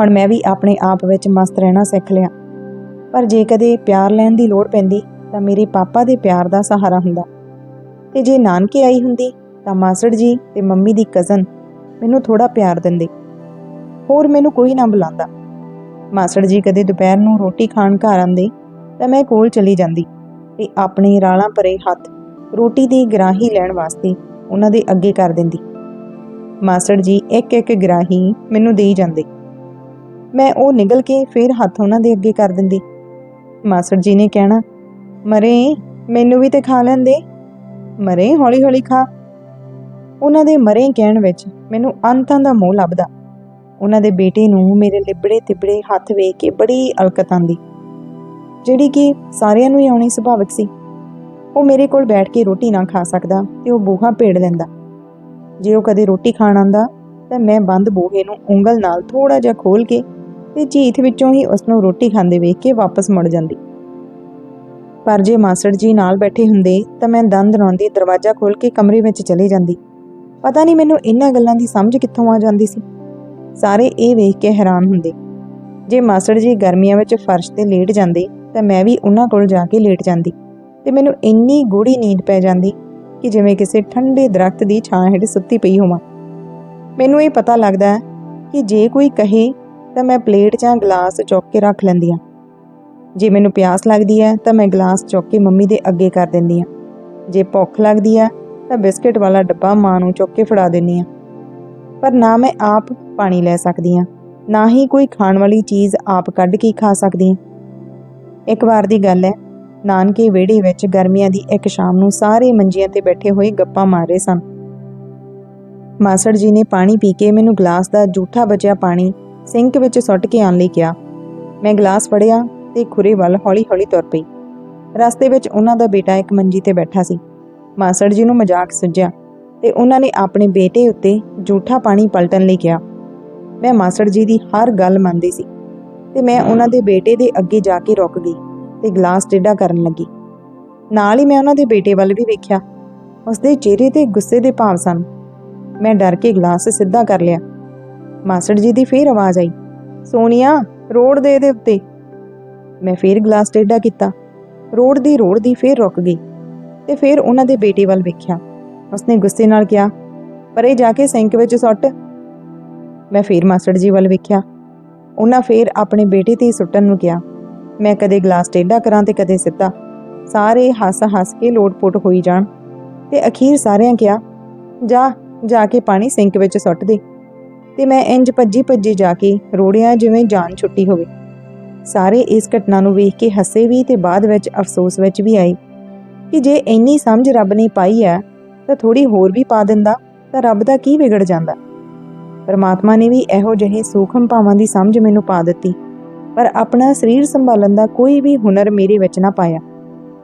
ਹੁਣ ਮੈਂ ਵੀ ਆਪਣੇ ਆਪ ਵਿੱਚ ਮਸਤ ਰਹਿਣਾ ਸਿੱਖ ਲਿਆ। ਪਰ ਜੇ ਕਦੇ ਪਿਆਰ ਲੈਣ ਦੀ ਲੋੜ ਪੈਂਦੀ ਤਾਂ ਮੇਰੇ ਪਾਪਾ ਦੇ ਪਿਆਰ ਦਾ ਸਹਾਰਾ ਹੁੰਦਾ। ਤੇ ਜੇ ਨਾਨਕੇ ਆਈ ਹੁੰਦੀ ਤਾਂ ਮਾਸੜ ਜੀ ਤੇ ਮੰਮੀ ਦੀ ਕਜ਼ਨ ਮੈਨੂੰ ਥੋੜਾ ਪਿਆਰ ਦਿੰਦੇ। ਹੋਰ ਮੈਨੂੰ ਕੋਈ ਨਾ ਬੁਲਾਉਂਦਾ ਮਾਸੜ ਜੀ ਕਦੇ ਦੁਪਹਿਰ ਨੂੰ ਰੋਟੀ ਖਾਣ ਘਰ ਆਂਦੇ ਤਾਂ ਮੈਂ ਕੋਲ ਚਲੀ ਜਾਂਦੀ ਤੇ ਆਪਣੇ ਰਾਲਾਂ ਭਰੇ ਹੱਥ ਰੋਟੀ ਦੀ ਗਰਾਹੀ ਲੈਣ ਵਾਸਤੇ ਉਹਨਾਂ ਦੇ ਅੱਗੇ ਕਰ ਦਿੰਦੀ। ਮਾਸੜ ਜੀ, ਇੱਕ ਇੱਕ ਗਰਾਹੀ ਮੈਨੂੰ ਦੇਈ ਜਾਂਦੇ। ਮੈਂ ਉਹ ਨਿਗਲ ਕੇ ਫੇਰ ਹੱਥ ਉਹਨਾਂ ਦੇ ਅੱਗੇ ਕਰ ਦਿੰਦੀ। ਮਾਸੜ ਜੀ ਨੇ ਕਹਿਣਾ, ਮਰੇ, ਮੈਨੂੰ ਵੀ ਤੇ ਖਾ ਲੈਂਦੇ। ਮਰੇ ਹੌਲੀ ਹੌਲੀ ਖਾ। ਉਹਨਾਂ ਦੇ ਮਰੇ ਕਹਿਣ ਵਿੱਚ ਮੈਨੂੰ ਅੰਤਾਂ ਦਾ ਮੋਹ ਲੱਭਦਾ। ਉਹਨਾਂ ਦੇ ਬੇਟੇ ਨੂੰ ਮੇਰੇ ਲਿਬੜੇ ਤਿਬੜੇ ਹੱਥ ਵੇਖ ਕੇ ਬੜੀ ਅਲਕਤ ਆਂਦੀ ਜਿਹੜੀ ਕਿ ਸਾਰਿਆਂ ਨੂੰ ਹੀ ਆਉਣੀ ਸੁਭਾਵਿਕ ਸੀ। ਉਹ ਮੇਰੇ ਕੋਲ ਬੈਠ ਕੇ ਰੋਟੀ ਨਾ ਖਾ ਸਕਦਾ ਤੇ ਉਹ ਬੂਹਾ ਪੇੜ ਲੈਂਦਾ। ਜੇ ਉਹ ਕਦੇ ਰੋਟੀ ਖਾਣ ਆਂਦਾ ਤਾਂ ਮੈਂ ਬੰਦ ਬੂਹੇ ਨੂੰ ਉਂਗਲ ਨਾਲ ਥੋੜਾ ਜਿਹਾ ਖੋਲ ਕੇ ਤੇ ਝੀਥ ਵਿੱਚੋਂ ਹੀ ਉਸ ਨੂੰ ਰੋਟੀ ਖਾਂਦੇ ਵੇਖ ਕੇ ਵਾਪਸ ਮੁੜ ਜਾਂਦੀ। ਪਰ ਜੇ ਮਾਸੜ ਜੀ ਨਾਲ ਬੈਠੇ ਹੁੰਦੇ, ਤਾਂ ਮੈਂ ਦੰਦ ਰੋਂਦੀ ਦਰਵਾਜ਼ਾ ਖੋਲ ਕੇ ਕਮਰੇ ਵਿੱਚ ਚਲੀ ਜਾਂਦੀ। ਪਤਾ ਨਹੀਂ ਮੈਨੂੰ ਇਹਨਾਂ ਗੱਲਾਂ ਦੀ ਸਮਝ ਕਿੱਥੋਂ ਆ ਜਾਂਦੀ ਸੀ। ਸਾਰੇ ਇਹ ਵੇਖ ਕੇ ਹੈਰਾਨ ਹੁੰਦੇ। ਜੇ ਮਾਸੜ ਜੀ ਗਰਮੀਆਂ ਵਿੱਚ ਫਰਸ਼ ਤੇ ਲੇਟ ਜਾਂਦੇ ਤਾਂ ਮੈਂ ਵੀ ਉਹਨਾਂ ਕੋਲ ਜਾ ਕੇ ਲੇਟ ਜਾਂਦੀ ਤੇ ਮੈਨੂੰ ਇੰਨੀ ਗੂੜੀ ਨੀਂਦ ਪੈ ਜਾਂਦੀ ਕਿ ਜਿਵੇਂ ਕਿਸੇ ਠੰਡੇ ਦਰਖਤ ਦੀ ਛਾਂ ਹੇਠ ਸੁੱਤੀ ਪਈ ਹੋਵਾਂ। ਮੈਨੂੰ ਇਹ ਪਤਾ ਲੱਗਦਾ ਹੈ ਕਿ ਜੇ ਕੋਈ ਕਹੇ ਤਾਂ ਮੈਂ ਪਲੇਟ ਜਾਂ ਗਲਾਸ ਚੁੱਕ ਕੇ ਰੱਖ ਲੈਂਦੀ ਹਾਂ। ਜੇ ਮੈਨੂੰ ਪਿਆਸ ਲੱਗਦੀ ਹੈ ਤਾਂ ਮੈਂ ਗਲਾਸ ਚੁੱਕ ਕੇ ਮੰਮੀ ਦੇ ਅੱਗੇ ਕਰ ਦਿੰਦੀ ਹਾਂ। ਜੇ ਭੁੱਖ ਲੱਗਦੀ ਹੈ ਤਾਂ ਬਿਸਕਟ ਵਾਲਾ ਡੱਬਾ ਮਾਂ ਨੂੰ ਚੁੱਕ ਕੇ ਫੜਾ ਦਿੰਦੀ ਹਾਂ। ਪਰ ਨਾ ਮੈਂ ਆਪ ਪਾਣੀ ਲੈ ਸਕਦੀ ਹਾਂ, ਨਾ ਹੀ ਕੋਈ ਖਾਣ ਵਾਲੀ ਚੀਜ਼ ਆਪ ਕੱਢ ਕੇ ਖਾ ਸਕਦੀ ਹਾਂ। ਇੱਕ ਵਾਰ ਦੀ ਗੱਲ ਹੈ। ਨਾਨਕੇ ਵਿਹੜੇ ਵਿੱਚ ਗਰਮੀਆਂ ਦੀ ਇੱਕ ਸ਼ਾਮ ਨੂੰ ਸਾਰੇ ਮੰਜੀਆਂ ਤੇ ਬੈਠੇ ਹੋਏ ਗੱਪਾਂ ਮਾਰ ਰਹੇ ਸਨ। ਮਾਸੜ ਜੀ ਨੇ ਪਾਣੀ ਪੀ ਕੇ ਮੈਨੂੰ ਗਲਾਸ ਦਾ ਜੂਠਾ ਬਚਿਆ ਪਾਣੀ ਸਿੰਕ ਵਿੱਚ ਸੁੱਟ ਕੇ ਆਉਣ ਲਈ ਕਿਹਾ। ਮੈਂ ਗਲਾਸ ਫੜਿਆ ਤੇ ਖੁਰੇ ਵੱਲ ਹੌਲੀ-ਹੌਲੀ ਤੁਰ ਪਈ। ਰਸਤੇ ਵਿੱਚ ਉਹਨਾਂ ਦਾ ਬੇਟਾ ਇੱਕ ਮੰਜੀ ਤੇ ਬੈਠਾ ਸੀ। ਮਾਸੜ ਜੀ ਨੂੰ ਮਜ਼ਾਕ ਸੁਝਿਆ ਤੇ ਉਹਨਾਂ ਨੇ ਆਪਣੇ ਬੇਟੇ ਉੱਤੇ ਜੂਠਾ ਪਾਣੀ ਪਲਟਣ ਲਈ ਕਿਹਾ। ਮੈਂ ਮਾਸੜ ਜੀ ਦੀ ਹਰ ਗੱਲ ਮੰਨਦੀ ਸੀ। ਤੇ ਮੈਂ ਉਹਨਾਂ ਦੇ ਬੇਟੇ ਦੇ ਅੱਗੇ ਜਾ ਕੇ ਰੁਕ ਗਈ ਤੇ ਗਲਾਸ ਟੇਢਾ ਕਰਨ ਲੱਗੀ। ਨਾਲ ਹੀ ਮੈਂ ਉਹਨਾਂ ਦੇ ਬੇਟੇ ਵੱਲ ਵੀ ਵੇਖਿਆ। ਉਸਦੇ ਚਿਹਰੇ ਤੇ ਗੁੱਸੇ ਦੇ ਭਾਵ ਸਨ। ਮੈਂ ਡਰ ਕੇ ਗਲਾਸ ਸਿੱਧਾ ਕਰ ਲਿਆ। ਮਾਸੜ ਜੀ ਦੀ ਫੇਰ ਆਵਾਜ਼ ਆਈ, ਸੋਨੀਆ ਰੋੜ ਦੇ ਦੇ ਉੱਤੇ। ਮੈਂ ਫੇਰ ਗਲਾਸ ਟੇਢਾ ਕੀਤਾ। ਰੋੜ ਦੀ ਰੋੜ ਦੀ ਫੇਰ ਰੁਕ ਗਈ ਤੇ ਫੇਰ ਉਹਨਾਂ ਦੇ ਬੇਟੇ ਵੱਲ ਵੇਖਿਆ। ਉਸਨੇ ਗੁੱਸੇ ਨਾਲ ਕਿਹਾ, ਪਰੇ ਜਾ ਕੇ ਸਿੰਕ ਵਿੱਚ ਸੁੱਟ। ਮੈਂ ਫੇਰ ਮਾਸੜ ਜੀ ਵੱਲ ਵੇਖਿਆ। ਉਹਨਾਂ ਫੇਰ ਆਪਣੇ ਬੇਟੇ ਤੇ ਹੀ ਸੁੱਟਣ ਨੂੰ ਕਿਹਾ। ਮੈਂ ਕਦੇ ਗਲਾਸ ਟੇਢਾ ਕਰਾਂ ਤੇ ਕਦੇ ਸਿੱਧਾ। ਸਾਰੇ ਹੱਸ ਹੱਸ ਕੇ ਲੋਟ-ਪੋਟ ਹੋਈ ਜਾਣ। ਤੇ ਅਖੀਰ ਸਾਰਿਆਂ ਕਿਹਾ, ਜਾ ਜਾ ਕੇ ਪਾਣੀ ਸਿੰਕ ਵਿੱਚ ਸੁੱਟ ਦੇ। ਤੇ ਮੈਂ ਇੰਜ ਭੱਜੀ ਭੱਜੀ ਜਾ ਕੇ ਰੋੜਿਆ ਜਿਵੇਂ ਜਾਨ ਛੁੱਟੀ ਹੋਵੇ। ਸਾਰੇ ਇਸ ਘਟਨਾ ਨੂੰ ਵੇਖ ਕੇ ਹੱਸੇ ਵੀ ਤੇ ਬਾਅਦ ਵਿੱਚ ਅਫਸੋਸ ਵਿੱਚ ਵੀ ਆਏ ਕਿ ਜੇ ਇੰਨੀ ਸਮਝ ਰੱਬ ਨੇ ਪਾਈ ਹੈ, ਤਾਂ ਥੋੜੀ ਹੋਰ ਵੀ ਪਾ ਦਿੰਦਾ, ਤਾਂ ਰੱਬ ਦਾ ਕੀ ਵਿਗੜ ਜਾਂਦਾ। ਪਰਮਾਤਮਾ ਨੇ ਵੀ ਇਹੋ ਜਿਹੇ ਸੂਖਮ ਭਾਵਾਂ ਦੀ ਸਮਝ ਮੈਨੂੰ ਪਾ ਦਿੱਤੀ। ਪਰ ਆਪਣਾ ਸਰੀਰ ਸੰਭਾਲਣ ਦਾ ਕੋਈ ਵੀ ਹੁਨਰ ਮੇਰੇ ਵਿੱਚ ਨਾ ਪਾਇਆ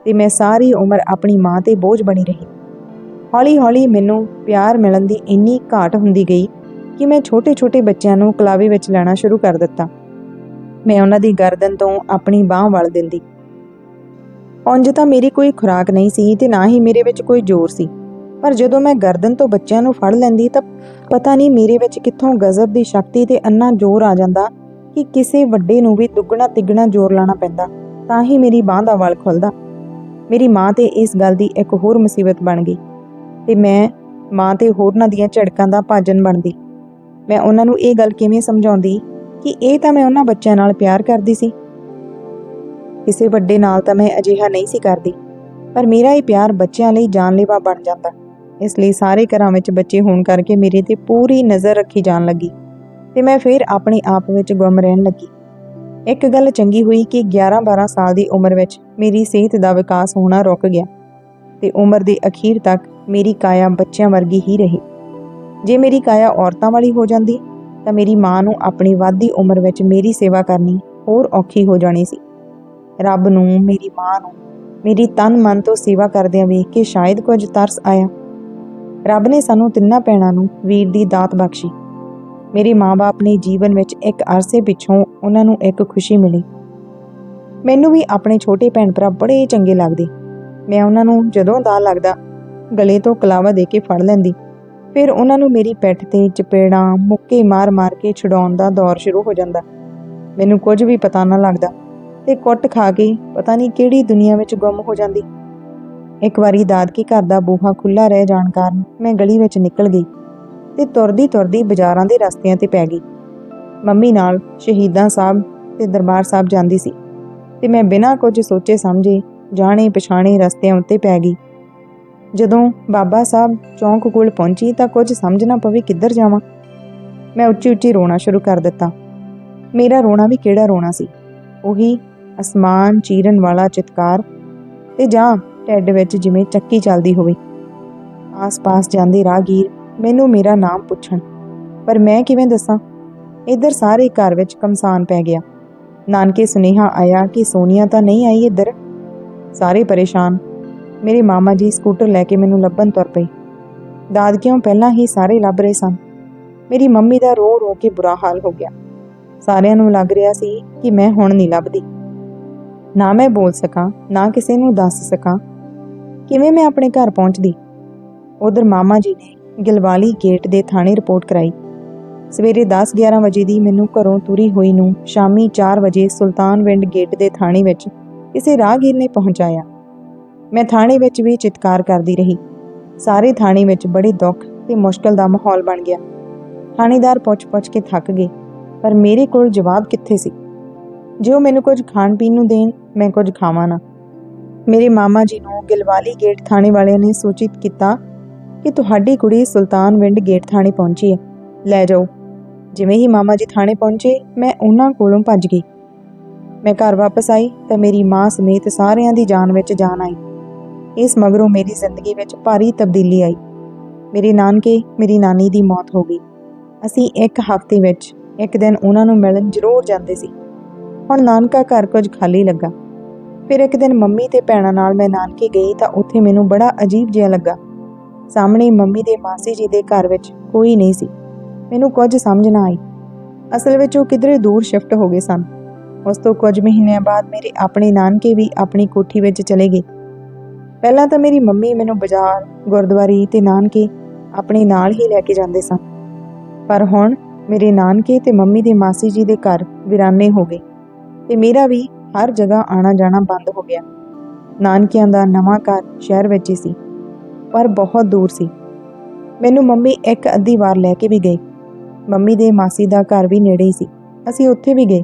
ਤੇ ਮੈਂ ਸਾਰੀ ਉਮਰ ਆਪਣੀ ਮਾਂ ਤੇ ਬੋਝ ਬਣੀ ਰਹੀ। ਹੌਲੀ-ਹੌਲੀ ਮੈਨੂੰ ਪਿਆਰ ਮਿਲਣ ਦੀ ਇੰਨੀ ਘਾਟ ਹੁੰਦੀ ਗਈ ਕਿ ਮੈਂ ਛੋਟੇ-ਛੋਟੇ ਬੱਚਿਆਂ ਨੂੰ ਕਲਾਵੇ ਵਿੱਚ ਲੈਣਾ ਸ਼ੁਰੂ ਕਰ ਦਿੱਤਾ। ਮੈਂ ਉਹਨਾਂ ਦੀ ਗਰਦਨ ਤੋਂ ਆਪਣੀ ਬਾਹ ਵਲ ਦਿੰਦੀ। ਉਂਝ ਤਾਂ ਮੇਰੀ ਕੋਈ ਖੁਰਾਕ ਨਹੀਂ ਸੀ ਤੇ ਨਾ ਹੀ ਮੇਰੇ ਵਿੱਚ ਕੋਈ ਜ਼ੋਰ ਸੀ। ਪਰ ਜਦੋਂ ਮੈਂ ਗਰਦਨ ਤੋਂ ਬੱਚਿਆਂ ਨੂੰ ਫੜ ਲੈਂਦੀ ਤਾਂ ਪਤਾ ਨਹੀਂ ਮੇਰੇ ਵਿੱਚ ਕਿੱਥੋਂ ਗਜ਼ਬ ਦੀ ਸ਼ਕਤੀ ਤੇ ਅੰਨਾ ਜ਼ੋਰ ਆ ਜਾਂਦਾ ਕਿ ਕਿਸੇ ਵੱਡੇ ਨੂੰ ਵੀ ਦੁੱਗਣਾ ਤਿੱਗਣਾ ਜ਼ੋਰ ਲਾਣਾ ਪੈਂਦਾ, ਤਾਂ ਹੀ ਮੇਰੀ ਬਾਹ ਦਾ ਵਲ ਖੁੱਲਦਾ। ਮੇਰੀ ਮਾਂ ਤੇ ਇਸ ਗੱਲ ਦੀ ਇੱਕ ਹੋਰ ਮੁਸੀਬਤ ਬਣ ਗਈ ਤੇ ਮੈਂ ਮਾਂ ਤੇ ਹੋਰਨਾਂ ਦੀਆਂ ਝੜਕਾਂ ਦਾ ਭਾਜਨ ਬਣਦੀ। ਮੈਂ ਉਹਨਾਂ ਨੂੰ ਇਹ ਗੱਲ ਕਿਵੇਂ ਸਮਝਾਉਂਦੀ ਕਿ ਇਹ ਤਾਂ ਮੈਂ ਉਹਨਾਂ ਬੱਚਿਆਂ ਨਾਲ ਪਿਆਰ ਕਰਦੀ ਸੀ। ਕਿਸੇ ਵੱਡੇ ਨਾਲ ਤਾਂ ਮੈਂ ਅਜਿਹਾ ਨਹੀਂ ਸੀ ਕਰਦੀ, ਪਰ ਮੇਰਾ ਇਹ ਪਿਆਰ ਬੱਚਿਆਂ ਲਈ ਜਾਨਲੇਵਾ ਬਣ ਜਾਂਦਾ। ਇਸ ਲਈ ਸਾਰੇ ਘਰਾਂ ਵਿੱਚ ਬੱਚੇ ਹੋਣ ਕਰਕੇ ਮੇਰੇ ਤੇ ਪੂਰੀ ਨਜ਼ਰ ਰੱਖੀ ਜਾਣ ਲੱਗੀ ਤੇ ਮੈਂ ਫਿਰ ਆਪਣੇ ਆਪ ਵਿੱਚ ਗੁੰਮ ਰਹਿਣ ਲੱਗੀ। ਇੱਕ ਗੱਲ ਚੰਗੀ ਹੋਈ ਕਿ 11-12 ਸਾਲ ਦੀ ਉਮਰ ਵਿੱਚ ਮੇਰੀ ਸਿਹਤ ਦਾ ਵਿਕਾਸ ਹੋਣਾ ਰੁਕ ਗਿਆ ਤੇ ਉਮਰ ਦੇ ਅਖੀਰ ਤੱਕ ਮੇਰੀ ਕਾਇਆ ਬੱਚਿਆਂ ਵਰਗੀ ਹੀ ਰਹੀ। ਜੇ ਮੇਰੀ ਕਾਇਆ ਔਰਤਾਂ ਵਾਲੀ ਹੋ ਜਾਂਦੀ, ਤਾਂ ਮੇਰੀ ਮਾਂ ਨੂੰ ਆਪਣੀ ਵਾਧੀ ਉਮਰ ਵਿੱਚ ਮੇਰੀ ਸੇਵਾ ਕਰਨੀ ਹੋਰ ਔਖੀ ਹੋ ਜਾਣੀ ਸੀ। ਰੱਬ ਨੂੰ, ਮੇਰੀ ਮਾਂ ਨੂੰ, ਮੇਰੀ ਤਨ ਮਨ ਤੋਂ ਸੇਵਾ ਕਰਦਿਆਂ ਵੇਖ ਕੇ ਸ਼ਾਇਦ ਕੁਝ ਤਰਸ ਆਇਆ। ਰੱਬ ਨੇ ਸਾਨੂੰ ਤਿੰਨਾਂ ਭੈਣਾਂ ਨੂੰ ਵੀਰ ਦੀ ਦਾਤ ਬਖਸ਼ੀ। ਮੇਰੇ ਮਾਪੇ ਨੇ ਜੀਵਨ ਵਿੱਚ ਇੱਕ ਅਰਸੇ ਪਿੱਛੋਂ ਉਹਨਾਂ ਨੂੰ ਇੱਕ ਖੁਸ਼ੀ ਮਿਲੀ। ਮੈਨੂੰ ਵੀ ਆਪਣੇ ਛੋਟੇ ਭੈਣ ਭਰਾ ਬੜੇ ਚੰਗੇ ਲੱਗਦੇ। ਮੈਂ ਉਹਨਾਂ ਨੂੰ ਜਦੋਂ ਦਾ ਲੱਗਦਾ ਗਲੇ ਤੋਂ ਕਲਾਵਾ ਦੇ ਕੇ ਫੜ ਲੈਂਦੀ। ਫਿਰ ਉਹਨਾਂ ਨੂੰ ਮੇਰੀ ਪਿੱਠ ਤੇ ਚਪੇੜਾਂ ਮੁੱਕੇ ਮਾਰ-ਮਾਰ ਕੇ ਛਡਾਉਣ ਦਾ ਦੌਰ ਸ਼ੁਰੂ ਹੋ ਜਾਂਦਾ। ਮੈਨੂੰ ਕੁਝ ਵੀ ਪਤਾ ਨਾ ਲੱਗਦਾ ਤੇ ਕੁੱਟ ਖਾ ਕੇ ਪਤਾ ਨਹੀਂ ਕਿਹੜੀ ਦੁਨੀਆ ਵਿੱਚ ਗੁੰਮ ਹੋ ਜਾਂਦੀ। ਇੱਕ ਵਾਰੀ ਦਾਦਕੇ ਘਰ ਦਾ ਬੂਹਾ ਖੁੱਲਾ ਰਹਿ ਜਾਣ ਕਾਰਨ ਮੈਂ ਗਲੀ ਵਿੱਚ ਨਿਕਲ ਗਈ ਤੇ ਤੁਰਦੀ ਤੁਰਦੀ ਬਾਜ਼ਾਰਾਂ ਦੇ ਰਸਤਿਆਂ ਤੇ ਪੈ ਗਈ। ਮੰਮੀ ਨਾਲ ਸ਼ਹੀਦਾਂ ਸਾਹਿਬ ਤੇ ਦਰਬਾਰ ਸਾਹਿਬ ਜਾਂਦੀ ਸੀ ਤੇ ਮੈਂ ਬਿਨਾਂ ਕੁਝ ਸੋਚੇ ਸਮਝੇ ਜਾਣੇ ਪਛਾਣੇ ਰਸਤਿਆਂ ਉੱਤੇ ਪੈ ਗਈ। ਜਦੋਂ ਬਾਬਾ ਸਾਹਿਬ ਚੌਂਕ ਕੋਲ ਪਹੁੰਚੀ ਤਾਂ ਕੁਝ ਸਮਝ ਨਾ ਪਵੇ ਕਿੱਧਰ ਜਾਵਾਂ। ਮੈਂ ਉੱਚੀ ਉੱਚੀ ਰੋਣਾ ਸ਼ੁਰੂ ਕਰ ਦਿੱਤਾ। ਮੇਰਾ ਰੋਣਾ ਵੀ ਕਿਹੜਾ ਰੋਣਾ ਸੀ? ਉਹੀ ਅਸਮਾਨ ਚੀਰਨ ਵਾਲਾ ਚਿਤਕਾਰ ਤੇ ਜਾਂ ਢਿੱਡ ਵਿੱਚ ਜਿਵੇਂ ਚੱਕੀ ਚੱਲਦੀ ਹੋਵੇ। ਆਸ-ਪਾਸ ਜਾਂਦੇ ਰਾਹਗੀਰ ਮੈਨੂੰ ਮੇਰਾ ਨਾਮ ਪੁੱਛਣ। ਪਰ ਮੈਂ ਕਿਵੇਂ ਦੱਸਾਂ? ਇੱਧਰ ਸਾਰੇ ਘਰ ਵਿੱਚ ਕਮਸਾਨ ਪੈ ਗਿਆ। ਨਾਨਕੇ ਸੁਨੇਹਾ ਆਇਆ ਕਿ ਸੋਨੀਆ ਤਾਂ ਨਹੀਂ ਆਈ ਇੱਧਰ। ਸਾਰੇ ਪਰੇਸ਼ਾਨ। ਮੇਰੇ ਮਾਮਾ ਜੀ ਸਕੂਟਰ ਲੈ ਕੇ ਮੈਨੂੰ ਲੱਭਣ ਤੁਰ ਪਏ। ਦਾਦਕਿਆਂ ਪਹਿਲਾਂ ਹੀ ਸਾਰੇ ਲੱਭ ਰਹੇ ਸਨ? ਮੇਰੀ ਮੰਮੀ ਦਾ ਰੋ ਰੋ ਕੇ ਬੁਰਾ ਹਾਲ ਹੋ ਗਿਆ। ਸਾਰਿਆਂ ਨੂੰ ਲੱਗ ਰਿਹਾ ਸੀ ਕਿ ਮੈਂ ਹੁਣ ਨਹੀਂ ਲੱਭਦੀ। ਨਾ ਮੈਂ ਬੋਲ ਸਕਾਂ, ਨਾ ਕਿਸੇ ਨੂੰ ਦੱਸ ਸਕਾਂ। ਕਿਵੇਂ ਮੈਂ ਆਪਣੇ ਘਰ ਪਹੁੰਚਦੀ? ਉਧਰ ਮਾਮਾ ਜੀ ਨੇ ਗਿਲਵਾਲੀ ਗੇਟ ਦੇ ਥਾਣੇ ਰਿਪੋਰਟ ਕਰਾਈ। ਸਵੇਰੇ 10-11 ਵਜੇ ਦੀ ਮੈਨੂੰ ਘਰੋਂ ਤੁਰੀ ਹੋਈ ਨੂੰ ਸ਼ਾਮੀ 4 ਵਜੇ ਸੁਲਤਾਨਵਿੰਡ ਗੇਟ ਦੇ ਥਾਣੇ ਵਿੱਚ ਕਿਸੇ ਰਾਹਗੀਰ ਨੇ ਪਹੁੰਚਾਇਆ। ਮੈਂ ਥਾਣੇ ਵਿੱਚ ਵੀ ਚਿਤਕਾਰ ਕਰਦੀ ਰਹੀ। ਸਾਰੇ ਥਾਣੇ ਵਿੱਚ ਬੜੇ ਦੁੱਖ ਤੇ ਮੁਸ਼ਕਲ ਦਾ ਮਾਹੌਲ ਬਣ ਗਿਆ। ਥਾਣੇਦਾਰ ਪੁੱਛ-ਪੁੱਛ ਕੇ ਥੱਕ ਗਏ, ਪਰ ਮੇਰੇ ਕੋਲ ਜਵਾਬ ਕਿੱਥੇ ਸੀ? ਜੇ ਉਹ ਮੈਨੂੰ ਕੁਝ ਖਾਣ ਪੀਣ ਨੂੰ ਦੇਣ, ਮੈਂ ਕੁਝ ਖਾਵਾਂ ਨਾ। ਮੇਰੇ ਮਾਮਾ ਜੀ ਨੂੰ ਗਿਲਵਾਲੀ ਗੇਟ ਥਾਣੇ ਵਾਲਿਆਂ ਨੇ ਸੂਚਿਤ ਕੀਤਾ ਕਿ ਤੁਹਾਡੀ ਕੁੜੀ ਸੁਲਤਾਨਵਿੰਡ ਗੇਟ ਥਾਣੇ ਪਹੁੰਚੀ ਹੈ। ਲੈ ਜਾਓ। ਜਿਵੇਂ ਹੀ ਮਾਮਾ ਜੀ ਥਾਣੇ ਪਹੁੰਚੇ, ਮੈਂ ਉਹਨਾਂ ਕੋਲੋਂ ਭੱਜ ਗਈ। ਮੈਂ ਘਰ ਵਾਪਸ ਆਈ ਤਾਂ ਮੇਰੀ ਮਾਂ ਸਮੇਤ ਸਾਰਿਆਂ ਦੀ ਜਾਨ ਵਿੱਚ ਜਾਨ ਆਈ। ਇਸ ਮਗਰੋਂ ਮੇਰੀ ਜ਼ਿੰਦਗੀ ਵਿੱਚ ਭਾਰੀ ਤਬਦੀਲੀ ਆਈ। ਮੇਰੇ ਨਾਨਕੇ ਮੇਰੀ ਨਾਨੀ ਦੀ ਮੌਤ ਹੋ ਗਈ। ਅਸੀਂ ਇੱਕ ਹਫ਼ਤੇ ਵਿੱਚ ਇੱਕ ਦਿਨ ਉਹਨਾਂ ਨੂੰ ਮਿਲਣ ਜ਼ਰੂਰ ਜਾਂਦੇ ਸੀ। ਹੁਣ ਨਾਨਕਾ ਘਰ ਕੁਝ ਖਾਲੀ ਲੱਗਾ। ਫਿਰ ਇੱਕ ਦਿਨ ਮੰਮੀ ਤੇ ਭੈਣਾਂ ਨਾਲ ਮੈਂ ਨਾਨਕੇ ਗਈ ਤਾਂ ਉੱਥੇ ਮੈਨੂੰ ਬੜਾ ਅਜੀਬ ਜਿਹਾ ਲੱਗਾ। ਸਾਹਮਣੇ ਮੰਮੀ ਦੇ ਮਾਸੀ ਜੀ ਦੇ ਘਰ ਵਿੱਚ ਕੋਈ ਨਹੀਂ ਸੀ। ਮੈਨੂੰ ਕੁਝ ਸਮਝ ਨਾ ਆਈ। ਅਸਲ ਵਿੱਚ ਉਹ ਕਿਧਰੇ ਦੂਰ ਸ਼ਿਫਟ ਹੋ ਗਏ ਸਨ। ਉਸ ਤੋਂ ਕੁਝ ਮਹੀਨਿਆਂ ਬਾਅਦ ਮੇਰੇ ਆਪਣੇ ਨਾਨਕੇ ਵੀ ਆਪਣੀ ਕੋਠੀ ਵਿੱਚ ਚਲੇ ਗਏ। ਪਹਿਲਾਂ ਤਾਂ ਮੇਰੀ ਮੰਮੀ ਮੈਨੂੰ ਬਾਜ਼ਾਰ, ਗੁਰਦੁਆਰੇ ਤੇ ਨਾਨਕੇ ਆਪਣੇ ਨਾਲ ਹੀ ਲੈ ਕੇ ਜਾਂਦੇ ਸਨ। ਪਰ ਹੁਣ ਮੇਰੇ ਨਾਨਕੇ ਤੇ ਮੰਮੀ ਦੇ ਮਾਸੀ ਜੀ ਦੇ ਘਰ ਵਿਰਾਨੇ ਹੋ ਗਏ ਤੇ ਮੇਰਾ ਵੀ ਹਰ ਜਗ੍ਹਾ ਆਣਾ ਜਾਣਾ ਬੰਦ ਹੋ ਗਿਆ। ਨਾਨਕਿਆਂ ਦਾ ਨਵਾਂ ਘਰ ਸ਼ਹਿਰ ਵਿੱਚ ਹੀ ਸੀ, ਪਰ ਬਹੁਤ ਦੂਰ ਸੀ। ਮੈਨੂੰ ਮੰਮੀ ਇੱਕ ਅੱਧੀ ਵਾਰ ਲੈ ਕੇ ਵੀ ਗਈ। ਮੰਮੀ ਦੇ ਮਾਸੀ ਦਾ ਘਰ ਵੀ ਨੇੜੇ ਹੀ ਸੀ। ਅਸੀਂ ਉੱਥੇ ਵੀ ਗਏ।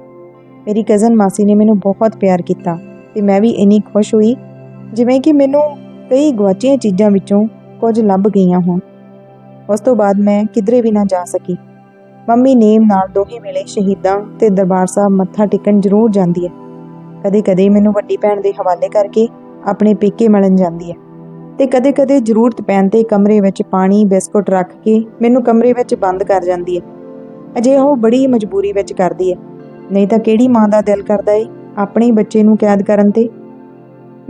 ਮੇਰੀ ਕਜ਼ਨ ਮਾਸੀ ਨੇ ਮੈਨੂੰ ਬਹੁਤ ਪਿਆਰ ਕੀਤਾ ਤੇ ਮੈਂ ਵੀ ਇੰਨੀ ਖੁਸ਼ ਹੋਈ, ਜਿਵੇਂ ਕਿ ਮੈਨੂੰ ਕਈ ਗਵਾਚੀਆਂ ਚੀਜ਼ਾਂ ਵਿੱਚੋਂ ਕੁਝ ਲੱਭ ਗਈਆਂ ਹੋਣ। ਉਸ ਤੋਂ ਬਾਅਦ ਮੈਂ ਕਿਧਰੇ ਵੀ ਨਾ ਜਾ ਸਕੀ। ਮੰਮੀ ਨੇਮ ਨਾਲ ਦੋਹੇ ਵੇਲੇ ਸ਼ਹੀਦਾਂ ਤੇ ਦਰਬਾਰ ਸਾਹਿਬ ਮੱਥਾ ਟੇਕਣ ਜ਼ਰੂਰ ਜਾਂਦੀ ਹੈ। ਕਦੇ-ਕਦੇ ਮੈਨੂੰ ਵੱਡੀ ਭੈਣ ਦੇ ਹਵਾਲੇ ਕਰਕੇ ਆਪਣੇ ਪੇਕੇ ਮਿਲਣ ਜਾਂਦੀ ਹੈ ਤੇ ਕਦੇ-ਕਦੇ ਜ਼ਰੂਰਤ ਪੈਣ ਤੇ ਕਮਰੇ ਵਿੱਚ ਪਾਣੀ, ਬਿਸਕੁਟ ਰੱਖ ਕੇ ਮੈਨੂੰ ਕਮਰੇ ਵਿੱਚ ਬੰਦ ਕਰ ਜਾਂਦੀ ਹੈ। ਅਜੇ ਉਹ ਬੜੀ ਮਜਬੂਰੀ ਵਿੱਚ ਕਰਦੀ ਹੈ। ਨਹੀਂ ਤਾਂ ਕਿਹੜੀ ਮਾਂ ਦਾ ਦਿਲ ਕਰਦਾ ਏ ਆਪਣੇ ਬੱਚੇ ਨੂੰ ਕੈਦ ਕਰਨ ਤੇ?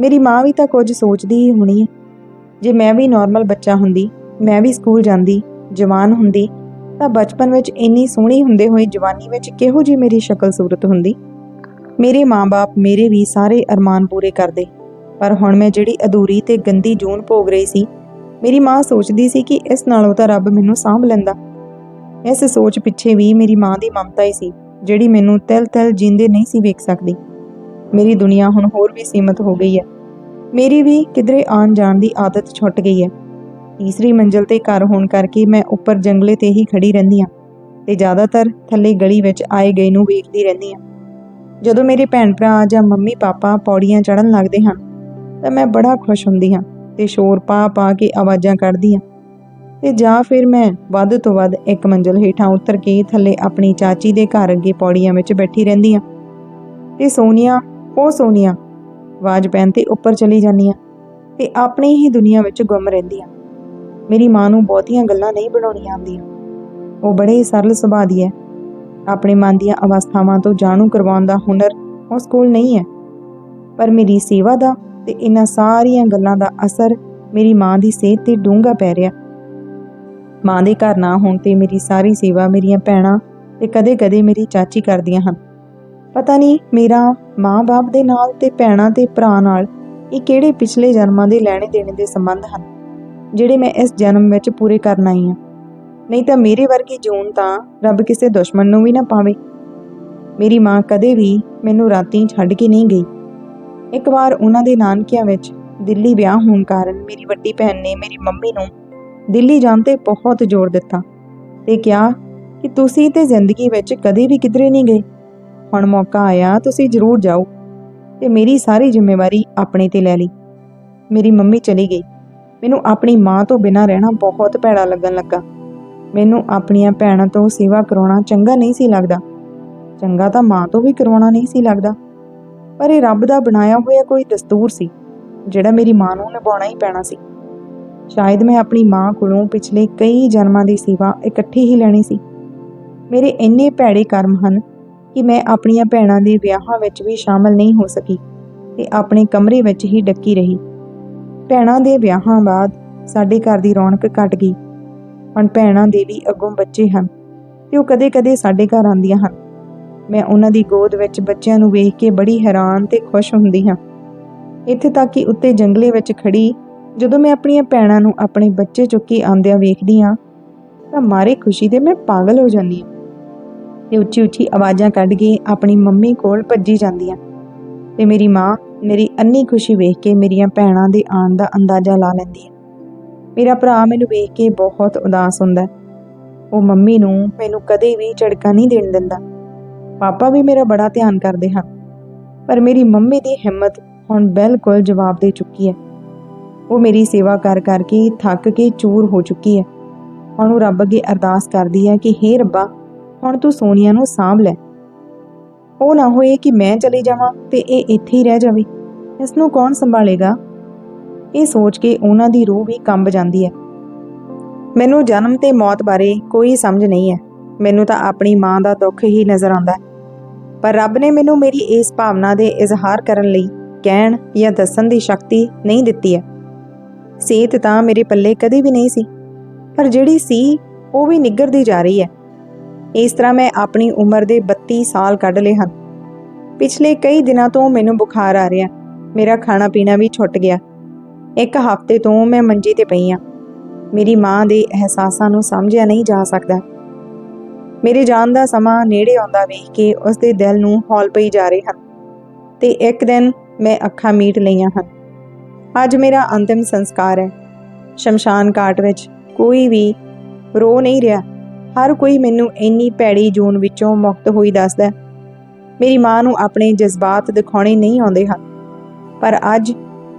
ਮੇਰੀ ਮਾਂ ਵੀ ਤਾਂ ਕੁਝ ਸੋਚਦੀ ਹੀ ਹੋਣੀ ਹੈ। ਜੇ ਮੈਂ ਵੀ ਨਾਰਮਲ ਬੱਚਾ ਹੁੰਦੀ, ਮੈਂ ਵੀ ਸਕੂਲ ਜਾਂਦੀ, ਜਵਾਨ ਹੁੰਦੀ, ਤਾਂ ਬਚਪਨ ਵਿੱਚ ਇੰਨੀ ਸੋਹਣੀ ਹੁੰਦੇ ਹੋਏ ਜਵਾਨੀ ਵਿੱਚ ਕਿਹੋ ਜੀ ਮੇਰੀ ਸ਼ਕਲ ਸੂਰਤ ਹੁੰਦੀ? ਮੇਰੇ ਮਾਂ-ਬਾਪ ਮੇਰੇ ਵੀ ਸਾਰੇ ਅਰਮਾਨ ਪੂਰੇ ਕਰਦੇ। ਪਰ ਹੁਣ ਮੈਂ ਜਿਹੜੀ ਅਧੂਰੀ ਤੇ ਗੰਦੀ ਜੂਨ ਭੋਗ ਰਹੀ ਸੀ, ਮੇਰੀ ਮਾਂ ਸੋਚਦੀ ਸੀ ਕਿ ਇਸ ਨਾਲੋਂ ਤਾਂ ਰੱਬ ਮੈਨੂੰ ਸਾਂਭ ਲੈਂਦਾ। ਇਸ ਸੋਚ ਪਿੱਛੇ ਵੀ ਮੇਰੀ ਮਾਂ ਦੀ ਮਮਤਾ ਹੀ ਸੀ, ਜਿਹੜੀ ਮੈਨੂੰ ਤਲ ਤਲ ਜਿੰਦੇ ਨਹੀਂ ਸੀ ਵੇਖ ਸਕਦੀ। ਮੇਰੀ ਦੁਨੀਆ ਹੁਣ ਹੋਰ ਵੀ ਸੀਮਤ ਹੋ ਗਈ ਹੈ। ਮੇਰੀ ਵੀ ਕਿਧਰੇ ਆਉਣ ਜਾਣ ਦੀ ਆਦਤ ਛੁੱਟ ਗਈ ਹੈ। ਤੀਸਰੀ ਮੰਜ਼ਲ ਤੇ ਘਰ ਹੋਣ ਕਰਕੇ ਮੈਂ ਉੱਪਰ ਜੰਗਲੇ ਤੇ ਹੀ ਖੜੀ ਰਹਿੰਦੀ ਹਾਂ ਤੇ ਜ਼ਿਆਦਾਤਰ ਥੱਲੇ ਗਲੀ ਵਿੱਚ ਆਏ ਗਏ ਨੂੰ ਵੇਖਦੀ ਰਹਿੰਦੀ ਹਾਂ। ਜਦੋਂ ਮੇਰੇ ਭੈਣ ਭਰਾ ਜਾਂ ਮੰਮੀ ਪਾਪਾ ਪੌੜੀਆਂ ਚੜਨ ਲੱਗਦੇ ਹਨ, ਤਾਂ ਮੈਂ ਬੜਾ ਖੁਸ਼ ਹੁੰਦੀ ਹਾਂ ਤੇ ਸ਼ੋਰ ਪਾ ਪਾ ਕੇ ਆਵਾਜ਼ਾਂ ਕੱਢਦੀ ਹਾਂ। ਤੇ ਜਾਂ ਫਿਰ ਮੈਂ ਵੱਧ ਤੋਂ ਵੱਧ ਇੱਕ ਮੰਜ਼ਲ ਹੇਠਾਂ ਉਤਰ ਕੇ ਥੱਲੇ ਆਪਣੀ ਚਾਚੀ ਦੇ ਘਰ ਅੱਗੇ ਪੌੜੀਆਂ ਵਿੱਚ ਬੈਠੀ ਰਹਿੰਦੀ ਹਾਂ। ਤੇ ਸੋਨੀਆ ਉਹ ਸੋਨੀਆ, ਆਵਾਜ਼ ਪੈਣ ਤੇ ਉੱਪਰ ਚਲੀ ਜਾਂਦੀ ਹਾਂ ਤੇ ਆਪਣੀ ਹੀ ਦੁਨੀਆ ਵਿੱਚ ਗੁੰਮ ਰਹਿੰਦੀ ਹਾਂ। ਮੇਰੀ ਮਾਂ ਨੂੰ ਬਹੁਤੀਆਂ ਗੱਲਾਂ ਨਹੀਂ ਬਣਾਉਣੀਆਂ ਆਉਂਦੀਆਂ। ਉਹ ਬੜੇ ਸਰਲ ਸੁਭਾਅ ਦੀ ਹੈ। ਆਪਣੇ ਮਨ ਦੀਆਂ ਅਵਸਥਾਵਾਂ ਤੋਂ ਜਾਣੂ ਕਰਵਾਉਣ ਦਾ ਹੁਨਰ ਉਸ ਕੋਲ ਨਹੀਂ ਹੈ। ਪਰ ਮੇਰੀ ਸੇਵਾ ਦਾ ਤੇ ਇਹਨਾਂ ਸਾਰੀਆਂ ਗੱਲਾਂ ਦਾ ਅਸਰ ਮੇਰੀ ਮਾਂ ਦੀ ਸਿਹਤ ਤੇ ਡੂੰਘਾ ਪੈ ਰਿਹਾ। ਮਾਂ ਦੇ ਘਰ ਨਾ ਹੋਣ ਤੇ ਮੇਰੀ ਸਾਰੀ ਸੇਵਾ ਮੇਰੀਆਂ ਭੈਣਾਂ ਤੇ ਕਦੇ-ਕਦੇ ਮੇਰੀ ਚਾਚੀ ਕਰਦੀਆਂ ਹਨ। ਪਤਾ ਨਹੀਂ ਮੇਰਾ ਮਾਂ-ਬਾਪ ਦੇ ਨਾਲ ਤੇ ਭੈਣਾਂ ਤੇ ਭਰਾ ਨਾਲ ਇਹ ਕਿਹੜੇ ਪਿਛਲੇ ਜਨਮਾਂ ਦੇ ਲੈਣੇ ਦੇਣੇ ਦੇ ਸੰਬੰਧ ਹਨ, ਜਿਹੜੇ ਮੈਂ ਇਸ ਜਨਮ ਵਿੱਚ ਪੂਰੇ ਕਰਨ ਆਈ ਹਾਂ। ਨਹੀਂ ਤਾਂ ਮੇਰੇ ਵਰਗੀ ਜੂਨ ਤਾਂ ਰੱਬ ਕਿਸੇ ਦੁਸ਼ਮਣ ਨੂੰ ਵੀ ਨਾ ਪਾਵੇ। ਮੇਰੀ ਮਾਂ ਕਦੇ ਵੀ ਮੈਨੂੰ ਰਾਤੀ ਛੱਡ ਕੇ ਨਹੀਂ ਗਈ। ਇੱਕ ਵਾਰ ਉਹਨਾਂ ਦੇ ਨਾਨਕਿਆਂ ਵਿੱਚ ਦਿੱਲੀ ਵਿਆਹ ਹੋਣ ਕਾਰਨ ਮੇਰੀ ਵੱਡੀ ਭੈਣ ਨੇ ਮੇਰੀ ਮੰਮੀ ਨੂੰ ਦਿੱਲੀ ਜਾਣ ਤੇ ਬਹੁਤ ਜ਼ੋਰ ਦਿੱਤਾ ਤੇ ਕਿਹਾ ਕਿ ਤੁਸੀਂ ਤੇ ਜ਼ਿੰਦਗੀ ਵਿੱਚ ਕਦੇ ਵੀ ਕਿਧਰੇ ਨਹੀਂ ਗਏ। ਹੁਣ ਮੌਕਾ ਆਇਆ, ਤੁਸੀਂ ਜ਼ਰੂਰ ਜਾਓ ਤੇ ਮੇਰੀ ਸਾਰੀ ਜ਼ਿੰਮੇਵਾਰੀ ਆਪਣੇ ਤੇ ਲੈ ਲਈ। ਮੇਰੀ ਮੰਮੀ ਚਲੀ ਗਈ। ਮੈਨੂੰ ਆਪਣੀ ਮਾਂ ਤੋਂ ਬਿਨਾਂ ਰਹਿਣਾ ਬਹੁਤ ਭੈੜਾ ਲੱਗਣ ਲੱਗਾ। ਮੈਨੂੰ ਆਪਣੀਆਂ ਭੈਣਾਂ ਤੋਂ ਸੇਵਾ ਕਰਾਉਣਾ ਚੰਗਾ ਨਹੀਂ ਸੀ ਲੱਗਦਾ। ਚੰਗਾ ਤਾਂ ਮਾਂ ਤੋਂ ਵੀ ਕਰਵਾਉਣਾ ਨਹੀਂ ਸੀ ਲੱਗਦਾ। ਪਰ ਇਹ ਰੱਬ ਦਾ ਬਣਾਇਆ ਹੋਇਆ ਕੋਈ ਦਸਤੂਰ ਸੀ, ਜਿਹੜਾ ਮੇਰੀ ਮਾਂ ਨੂੰ ਨਿਭਾਉਣਾ ਹੀ ਪੈਣਾ ਸੀ। ਸ਼ਾਇਦ ਮੈਂ ਆਪਣੀ ਮਾਂ ਕੋਲੋਂ ਪਿਛਲੇ ਕਈ ਜਨਮਾਂ ਦੀ ਸੇਵਾ ਇਕੱਠੀ ਹੀ ਲੈਣੀ ਸੀ। ਮੇਰੇ ਇੰਨੇ ਭੈੜੇ ਕਰਮ ਹਨ ਕਿ ਮੈਂ ਆਪਣੀਆਂ ਭੈਣਾਂ ਦੇ ਵਿਆਹਾਂ ਵਿੱਚ ਵੀ ਸ਼ਾਮਲ ਨਹੀਂ ਹੋ ਸਕੀ ਤੇ ਆਪਣੇ ਕਮਰੇ ਵਿੱਚ ਹੀ ਡੱਕੀ ਰਹੀ। ਭੈਣਾਂ ਦੇ ਵਿਆਹਾਂ ਬਾਅਦ ਸਾਡੇ ਘਰ ਦੀ ਰੌਣਕ ਘਟ ਗਈ। ਹੁਣ ਭੈਣਾਂ ਦੇ ਵੀ ਅੱਗੋਂ ਬੱਚੇ ਹਨ ਤੇ ਉਹ ਕਦੇ-ਕਦੇ ਸਾਡੇ ਘਰ ਆਉਂਦੀਆਂ ਹਨ। ਮੈਂ ਉਹਨਾਂ ਦੀ ਗੋਦ ਵਿੱਚ ਬੱਚਿਆਂ ਨੂੰ ਵੇਖ ਕੇ ਬੜੀ ਹੈਰਾਨ ਤੇ ਖੁਸ਼ ਹੁੰਦੀ ਹਾਂ। ਇੱਥੇ ਤੱਕ ਕਿ ਉੱਤੇ ਜੰਗਲੇ ਵਿੱਚ ਖੜੀ ਜਦੋਂ ਮੈਂ ਆਪਣੀਆਂ ਭੈਣਾਂ ਨੂੰ ਆਪਣੇ ਬੱਚੇ ਚੁੱਕੀ ਆਉਂਦਿਆਂ ਵੇਖਦੀ ਹਾਂ ਤਾਂ ਮਾਰੇ ਖੁਸ਼ੀ ਦੇ ਮੈਂ ਪਾਗਲ ਹੋ ਜਾਂਦੀ ਹਾਂ। ਤੇ ਉੱਚੀ ਉੱਚੀ ਆਵਾਜ਼ਾਂ ਕੱਢ ਕੇ ਆਪਣੀ ਮੰਮੀ ਕੋਲ ਭੱਜੀ ਜਾਂਦੀ ਹਾਂ। ਤੇ ਮੇਰੀ ਮਾਂ ਮੇਰੀ ਅੰਨੀ ਖੁਸ਼ੀ ਵੇਖ ਕੇ ਮੇਰੀਆਂ ਭੈਣਾਂ ਦੇ ਆਉਣ ਦਾ ਅੰਦਾਜ਼ਾ ਲਾ ਲੈਂਦੀ ਹੈ। ਮੇਰਾ ਭਰਾ ਮੈਨੂੰ ਵੇਖ ਕੇ ਬਹੁਤ ਉਦਾਸ ਹੁੰਦਾ ਉਹ ਮੰਮੀ ਨੂੰ ਮੈਨੂੰ ਕਦੇ ਵੀ ਝੜਕਾ ਨਹੀਂ ਦੇਣ ਦਿੰਦਾ। ਪਾਪਾ ਵੀ ਮੇਰਾ ਬੜਾ ਧਿਆਨ ਕਰਦੇ ਹਨ, ਪਰ ਮੇਰੀ ਮੰਮੀ ਦੀ ਹਿੰਮਤ ਹੁਣ ਬਿਲਕੁਲ ਜਵਾਬ ਦੇ ਚੁੱਕੀ ਹੈ। ਉਹ ਮੇਰੀ ਸੇਵਾ ਕਰ ਕਰਕੇ ਥੱਕ ਕੇ ਚੂਰ ਹੋ ਚੁੱਕੀ ਹੈ। ਹੁਣ ਉਹ ਰੱਬ ਅੱਗੇ ਅਰਦਾਸ ਕਰਦੀ ਹੈ ਕਿ, ਹੇ ਰੱਬਾ, ਹੁਣ ਤੂੰ ਸੋਨੀਆ ਨੂੰ ਸਾਂਭ ਲੈ। ਉਹ ਨਾ ਹੋਏ ਕਿ ਮੈਂ ਚਲੀ ਜਾਵਾਂ ਤੇ ਇਹ ਇੱਥੇ ਹੀ ਰਹਿ ਜਾਵੇ। ਇਸ ਨੂੰ ਕੌਣ ਸੰਭਾਲੇਗਾ? ਇਹ ਸੋਚ ਕੇ ਉਹਨਾਂ ਦੀ ਰੂਹ ਵੀ ਕੰਬ ਜਾਂਦੀ ਹੈ। ਮੈਨੂੰ ਜਨਮ ਤੇ ਮੌਤ ਬਾਰੇ ਕੋਈ ਸਮਝ ਨਹੀਂ ਹੈ। ਮੈਨੂੰ ਤਾਂ ਆਪਣੀ ਮਾਂ ਦਾ ਦੁੱਖ ਹੀ ਨਜ਼ਰ ਆਉਂਦਾ ਹੈ। ਪਰ ਰੱਬ ਨੇ ਮੈਨੂੰ ਮੇਰੀ ਇਸ ਭਾਵਨਾ ਦੇ ਇਜ਼ਹਾਰ ਕਰਨ ਲਈ ਕਹਿਣ ਜਾਂ ਦੱਸਣ ਦੀ ਸ਼ਕਤੀ ਨਹੀਂ ਦਿੱਤੀ ਹੈ। ਸਿਹਤ ਤਾਂ ਮੇਰੇ ਪੱਲੇ ਕਦੇ ਵੀ ਨਹੀਂ ਸੀ। ਪਰ ਜਿਹੜੀ ਸੀ, ਉਹ ਵੀ ਨਿੱਗਰਦੀ ਜਾ ਰਹੀ ਹੈ। ਇਸ ਤਰ੍ਹਾਂ ਮੈਂ ਆਪਣੀ ਉਮਰ ਦੇ 32 ਸਾਲ ਕੱਢ ਲਏ ਹਨ। ਪਿਛਲੇ ਕਈ ਦਿਨਾਂ ਤੋਂ ਮੈਨੂੰ ਬੁਖਾਰ ਆ ਰਿਹਾ ਮੇਰਾ ਖਾਣਾ ਪੀਣਾ ਵੀ ਛੁੱਟ ਗਿਆ। ਇੱਕ ਹਫ਼ਤੇ ਤੋਂ ਮੈਂ ਮੰਜੀ ਤੇ ਪਈ ਹਾਂ ਮੇਰੀ ਮਾਂ ਦੇ ਅਹਿਸਾਸਾਂ ਨੂੰ ਸਮਝਿਆ ਨਹੀਂ ਜਾ ਸਕਦਾ। ਮੇਰੇ ਜਾਣ ਦਾ ਸਮਾਂ ਨੇੜੇ ਆਉਂਦਾ ਵੇਖ ਕੇ ਉਸ ਦੇ ਦਿਲ ਨੂੰ ਹੌਲ ਪਈ ਜਾ ਰਹੇ ਹਨ ਤੇ ਇੱਕ ਦਿਨ ਮੈਂ ਅੱਖਾਂ ਮੀਟ ਲਈਆਂ ਹਨ। ਅੱਜ ਮੇਰਾ ਅੰਤਿਮ ਸੰਸਕਾਰ ਹੈ। ਸ਼ਮਸ਼ਾਨ ਘਾਟ ਵਿੱਚ ਕੋਈ ਵੀ ਰੋ ਨਹੀਂ ਰਿਹਾ। ਹਰ ਕੋਈ ਮੈਨੂੰ ਇੰਨੀ ਭੈੜੀ ਜੂਨ ਵਿੱਚੋਂ ਮੁਕਤ ਹੋਈ ਦੱਸਦਾ ਮੇਰੀ ਮਾਂ ਨੂੰ ਆਪਣੇ ਜਜ਼ਬਾਤ ਦਿਖਾਉਣੇ ਨਹੀਂ ਆਉਂਦੇ ਹਨ। ਪਰ ਅੱਜ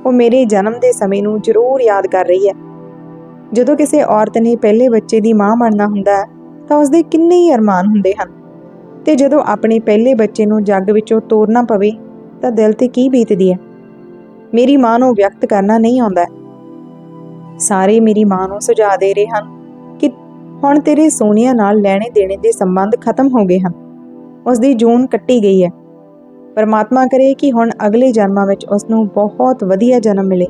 ਉਹ ਮੇਰੇ ਜਨਮ ਦੇ ਸਮੇਂ ਨੂੰ ਜ਼ਰੂਰ ਯਾਦ ਕਰ ਰਹੀ ਹੈ। ਜਦੋਂ ਕਿਸੇ ਔਰਤ ਨੇ ਪਹਿਲੇ ਬੱਚੇ ਦੀ ਮਾਂ ਬਣਨਾ ਹੁੰਦਾ ਹੈ, ਤਾਂ ਉਸਦੇ ਕਿੰਨੇ ਹੀ ਅਰਮਾਨ ਹੁੰਦੇ ਹਨ। ਤੇ ਜਦੋਂ ਆਪਣੇ ਪਹਿਲੇ ਬੱਚੇ ਨੂੰ ਜੱਗ ਵਿੱਚੋਂ ਤੋਰਨਾ ਪਵੇ, ਤਾਂ ਦਿਲ ਤੇ ਕੀ ਬੀਤਦੀ ਹੈ? ਮੇਰੀ ਮਾਂ ਨੂੰ ਵਿਅਕਤ ਕਰਨਾ ਨਹੀਂ ਆਉਂਦਾ ਸਾਰੇ ਮੇਰੀ ਮਾਂ ਨੂੰ ਸੁਝਾ ਦੇ ਰਹੇ ਹਨ ਕਿ ਹੁਣ ਤੇਰੇ ਸੋਨੀਆ ਨਾਲ ਲੈਣੇ ਦੇਣੇ ਦੇ ਸੰਬੰਧ ਖਤਮ ਹੋ ਗਏ ਹਨ। ਉਸ ਦੀ ਜੂਨ ਕੱਟੀ ਗਈ ਹੈ। ਪਰਮਾਤਮਾ ਕਰੇ ਕਿ ਹੁਣ ਅਗਲੇ ਜਨਮਾਂ ਵਿੱਚ ਉਸ ਨੂੰ ਬਹੁਤ ਵਧੀਆ ਜਨਮ ਮਿਲੇ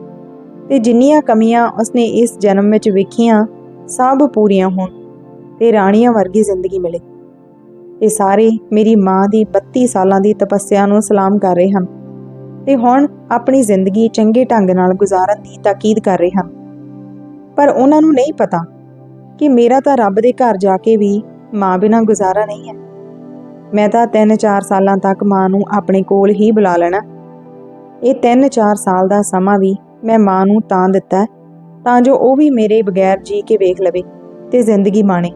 ਤੇ ਜਿੰਨੀਆਂ ਕਮੀਆਂ ਉਸਨੇ ਇਸ ਜਨਮ ਵਿੱਚ ਵੇਖੀਆਂ, ਸਭ ਪੂਰੀਆਂ ਹੋਣ ਤੇ ਰਾਣੀਆਂ ਵਰਗੀ ਜ਼ਿੰਦਗੀ ਮਿਲੇ। ਇਹ ਸਾਰੇ ਮੇਰੀ ਮਾਂ ਦੀ 32 ਸਾਲਾਂ ਦੀ ਤਪੱਸਿਆ ਨੂੰ ਸਲਾਮ ਕਰ ਰਹੇ ਹਨ ਤੇ ਹੁਣ ਆਪਣੀ ਜ਼ਿੰਦਗੀ ਚੰਗੇ ਢੰਗ ਨਾਲ ਗੁਜ਼ਾਰਨ ਦੀ ਤਾਕੀਦ ਕਰ ਰਹੇ ਹਨ। ਪਰ ਉਹਨਾਂ ਨੂੰ ਨਹੀਂ ਪਤਾ ਕਿ ਮੇਰਾ ਤਾਂ ਰੱਬ ਦੇ ਘਰ ਜਾ ਕੇ ਵੀ ਮਾਂ ਬਿਨਾਂ ਗੁਜ਼ਾਰਾ ਨਹੀਂ ਹੈ। ਮੈਂ ਤਾਂ 3-4 ਸਾਲਾਂ ਤੱਕ ਮਾਂ ਨੂੰ ਆਪਣੇ ਕੋਲ ਹੀ ਬੁਲਾ ਲੈਣਾ। ਇਹ 3-4 ਸਾਲ ਦਾ ਸਮਾਂ ਵੀ ਮੈਂ ਮਾਂ ਨੂੰ ਤਾਂ ਦਿੱਤਾ, ਤਾਂ ਜੋ ਉਹ ਵੀ ਮੇਰੇ ਬਗੈਰ ਜੀ ਕੇ ਵੇਖ ਲਵੇ ਤੇ ਜ਼ਿੰਦਗੀ ਮਾਣੇ।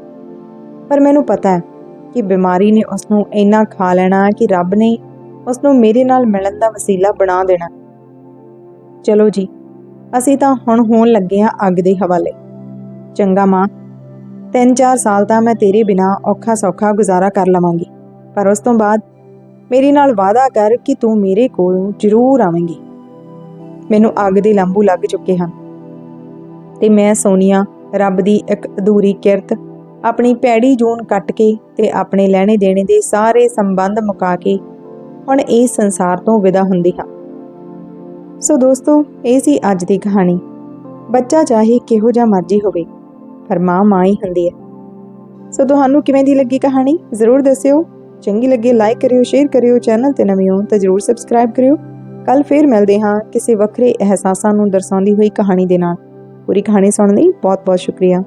ਪਰ ਮੈਨੂੰ ਪਤਾ ਹੈ ਕਿ ਬਿਮਾਰੀ ਨੇ ਉਸ ਨੂੰ ਇੰਨਾ ਖਾ ਲੈਣਾ ਕਿ ਰੱਬ ਨੇ ਉਸ ਨੂੰ ਮੇਰੇ ਨਾਲ ਮਿਲਣ ਦਾ ਵਸੀਲਾ ਬਣਾ ਦੇਣਾ। ਚਲੋ ਜੀ, ਅਸੀਂ ਤਾਂ ਹੁਣ ਹੋਣ ਲੱਗੇ ਹਾਂ ਅੱਗ ਦੇ ਹਵਾਲੇ। ਚੰਗਾ ਮਾਂ, ਤਿੰਨ ਚਾਰ ਸਾਲ ਤਾਂ ਮੈਂ ਤੇਰੇ ਬਿਨਾ ਔਖਾ ਸੌਖਾ ਗੁਜ਼ਾਰਾ ਕਰ ਲਵਾਂਗੀ। ਪਰ ਉਸ ਤੋਂ ਬਾਅਦ ਮੇਰੇ ਨਾਲ ਵਾਅਦਾ ਕਰ ਕਿ ਤੂੰ ਮੇਰੇ ਕੋਲ ਜ਼ਰੂਰ ਆਵੇਂਗੀ। ਮੈਨੂੰ ਅੱਗ ਦੇ ਲੰਬੂ ਲੱਗ ਚੁੱਕੇ ਹਨ। ਤੇ ਮੈਂ ਸੋਨੀਆ, ਰੱਬ ਦੀ ਇੱਕ ਅਧੂਰੀ ਕਿਰਤ, ਆਪਣੀ ਪੈੜੀ ਜੂਨ ਕੱਟ ਕੇ ਤੇ ਆਪਣੇ ਲੈਣੇ ਦੇਣੇ ਦੇ ਸਾਰੇ ਸੰਬੰਧ ਮੁਕਾ ਕੇ ਹੁਣ ਇਸ ਸੰਸਾਰ ਤੋਂ ਵਿਦਾ ਹੁੰਦੀ ਹਾਂ। ਸੋ ਦੋਸਤੋ, ਇਹ ਸੀ ਅੱਜ ਦੀ ਕਹਾਣੀ। ਬੱਚਾ ਚਾਹੇ ਕਿਹੋ ਜਿਹਾ ਮਰਜ਼ੀ ਹੋਵੇ, ਪਰ ਮਾਂ ਮਾਂ ਹੀ ਹੁੰਦੀ ਹੈ। ਸੋ ਤੁਹਾਨੂੰ ਕਿਵੇਂ ਦੀ ਲੱਗੀ ਕਹਾਣੀ? ਜ਼ਰੂਰ ਦੱਸਿਓ। ਚੰਗੀ ਲੱਗੇ ਲਾਈਕ ਕਰਿਓ ਸ਼ੇਅਰ ਕਰਿਓ ਚੈਨਲ ਤੇ ਨਵੇਂ ਹੋ ਤਾਂ ਜ਼ਰੂਰ ਸਬਸਕ੍ਰਾਈਬ ਕਰਿਓ। ਕੱਲ ਫੇਰ ਮਿਲਦੇ ਹਾਂ ਕਿਸੇ ਵੱਖਰੇ ਅਹਿਸਾਸਾਂ ਨੂੰ ਦਰਸਾਉਂਦੀ ਹੋਈ ਕਹਾਣੀ ਦੇ ਨਾਲ। ਪੂਰੀ ਕਹਾਣੀ ਸੁਣਨ ਲਈ ਬਹੁਤ ਬਹੁਤ ਸ਼ੁਕਰੀਆ।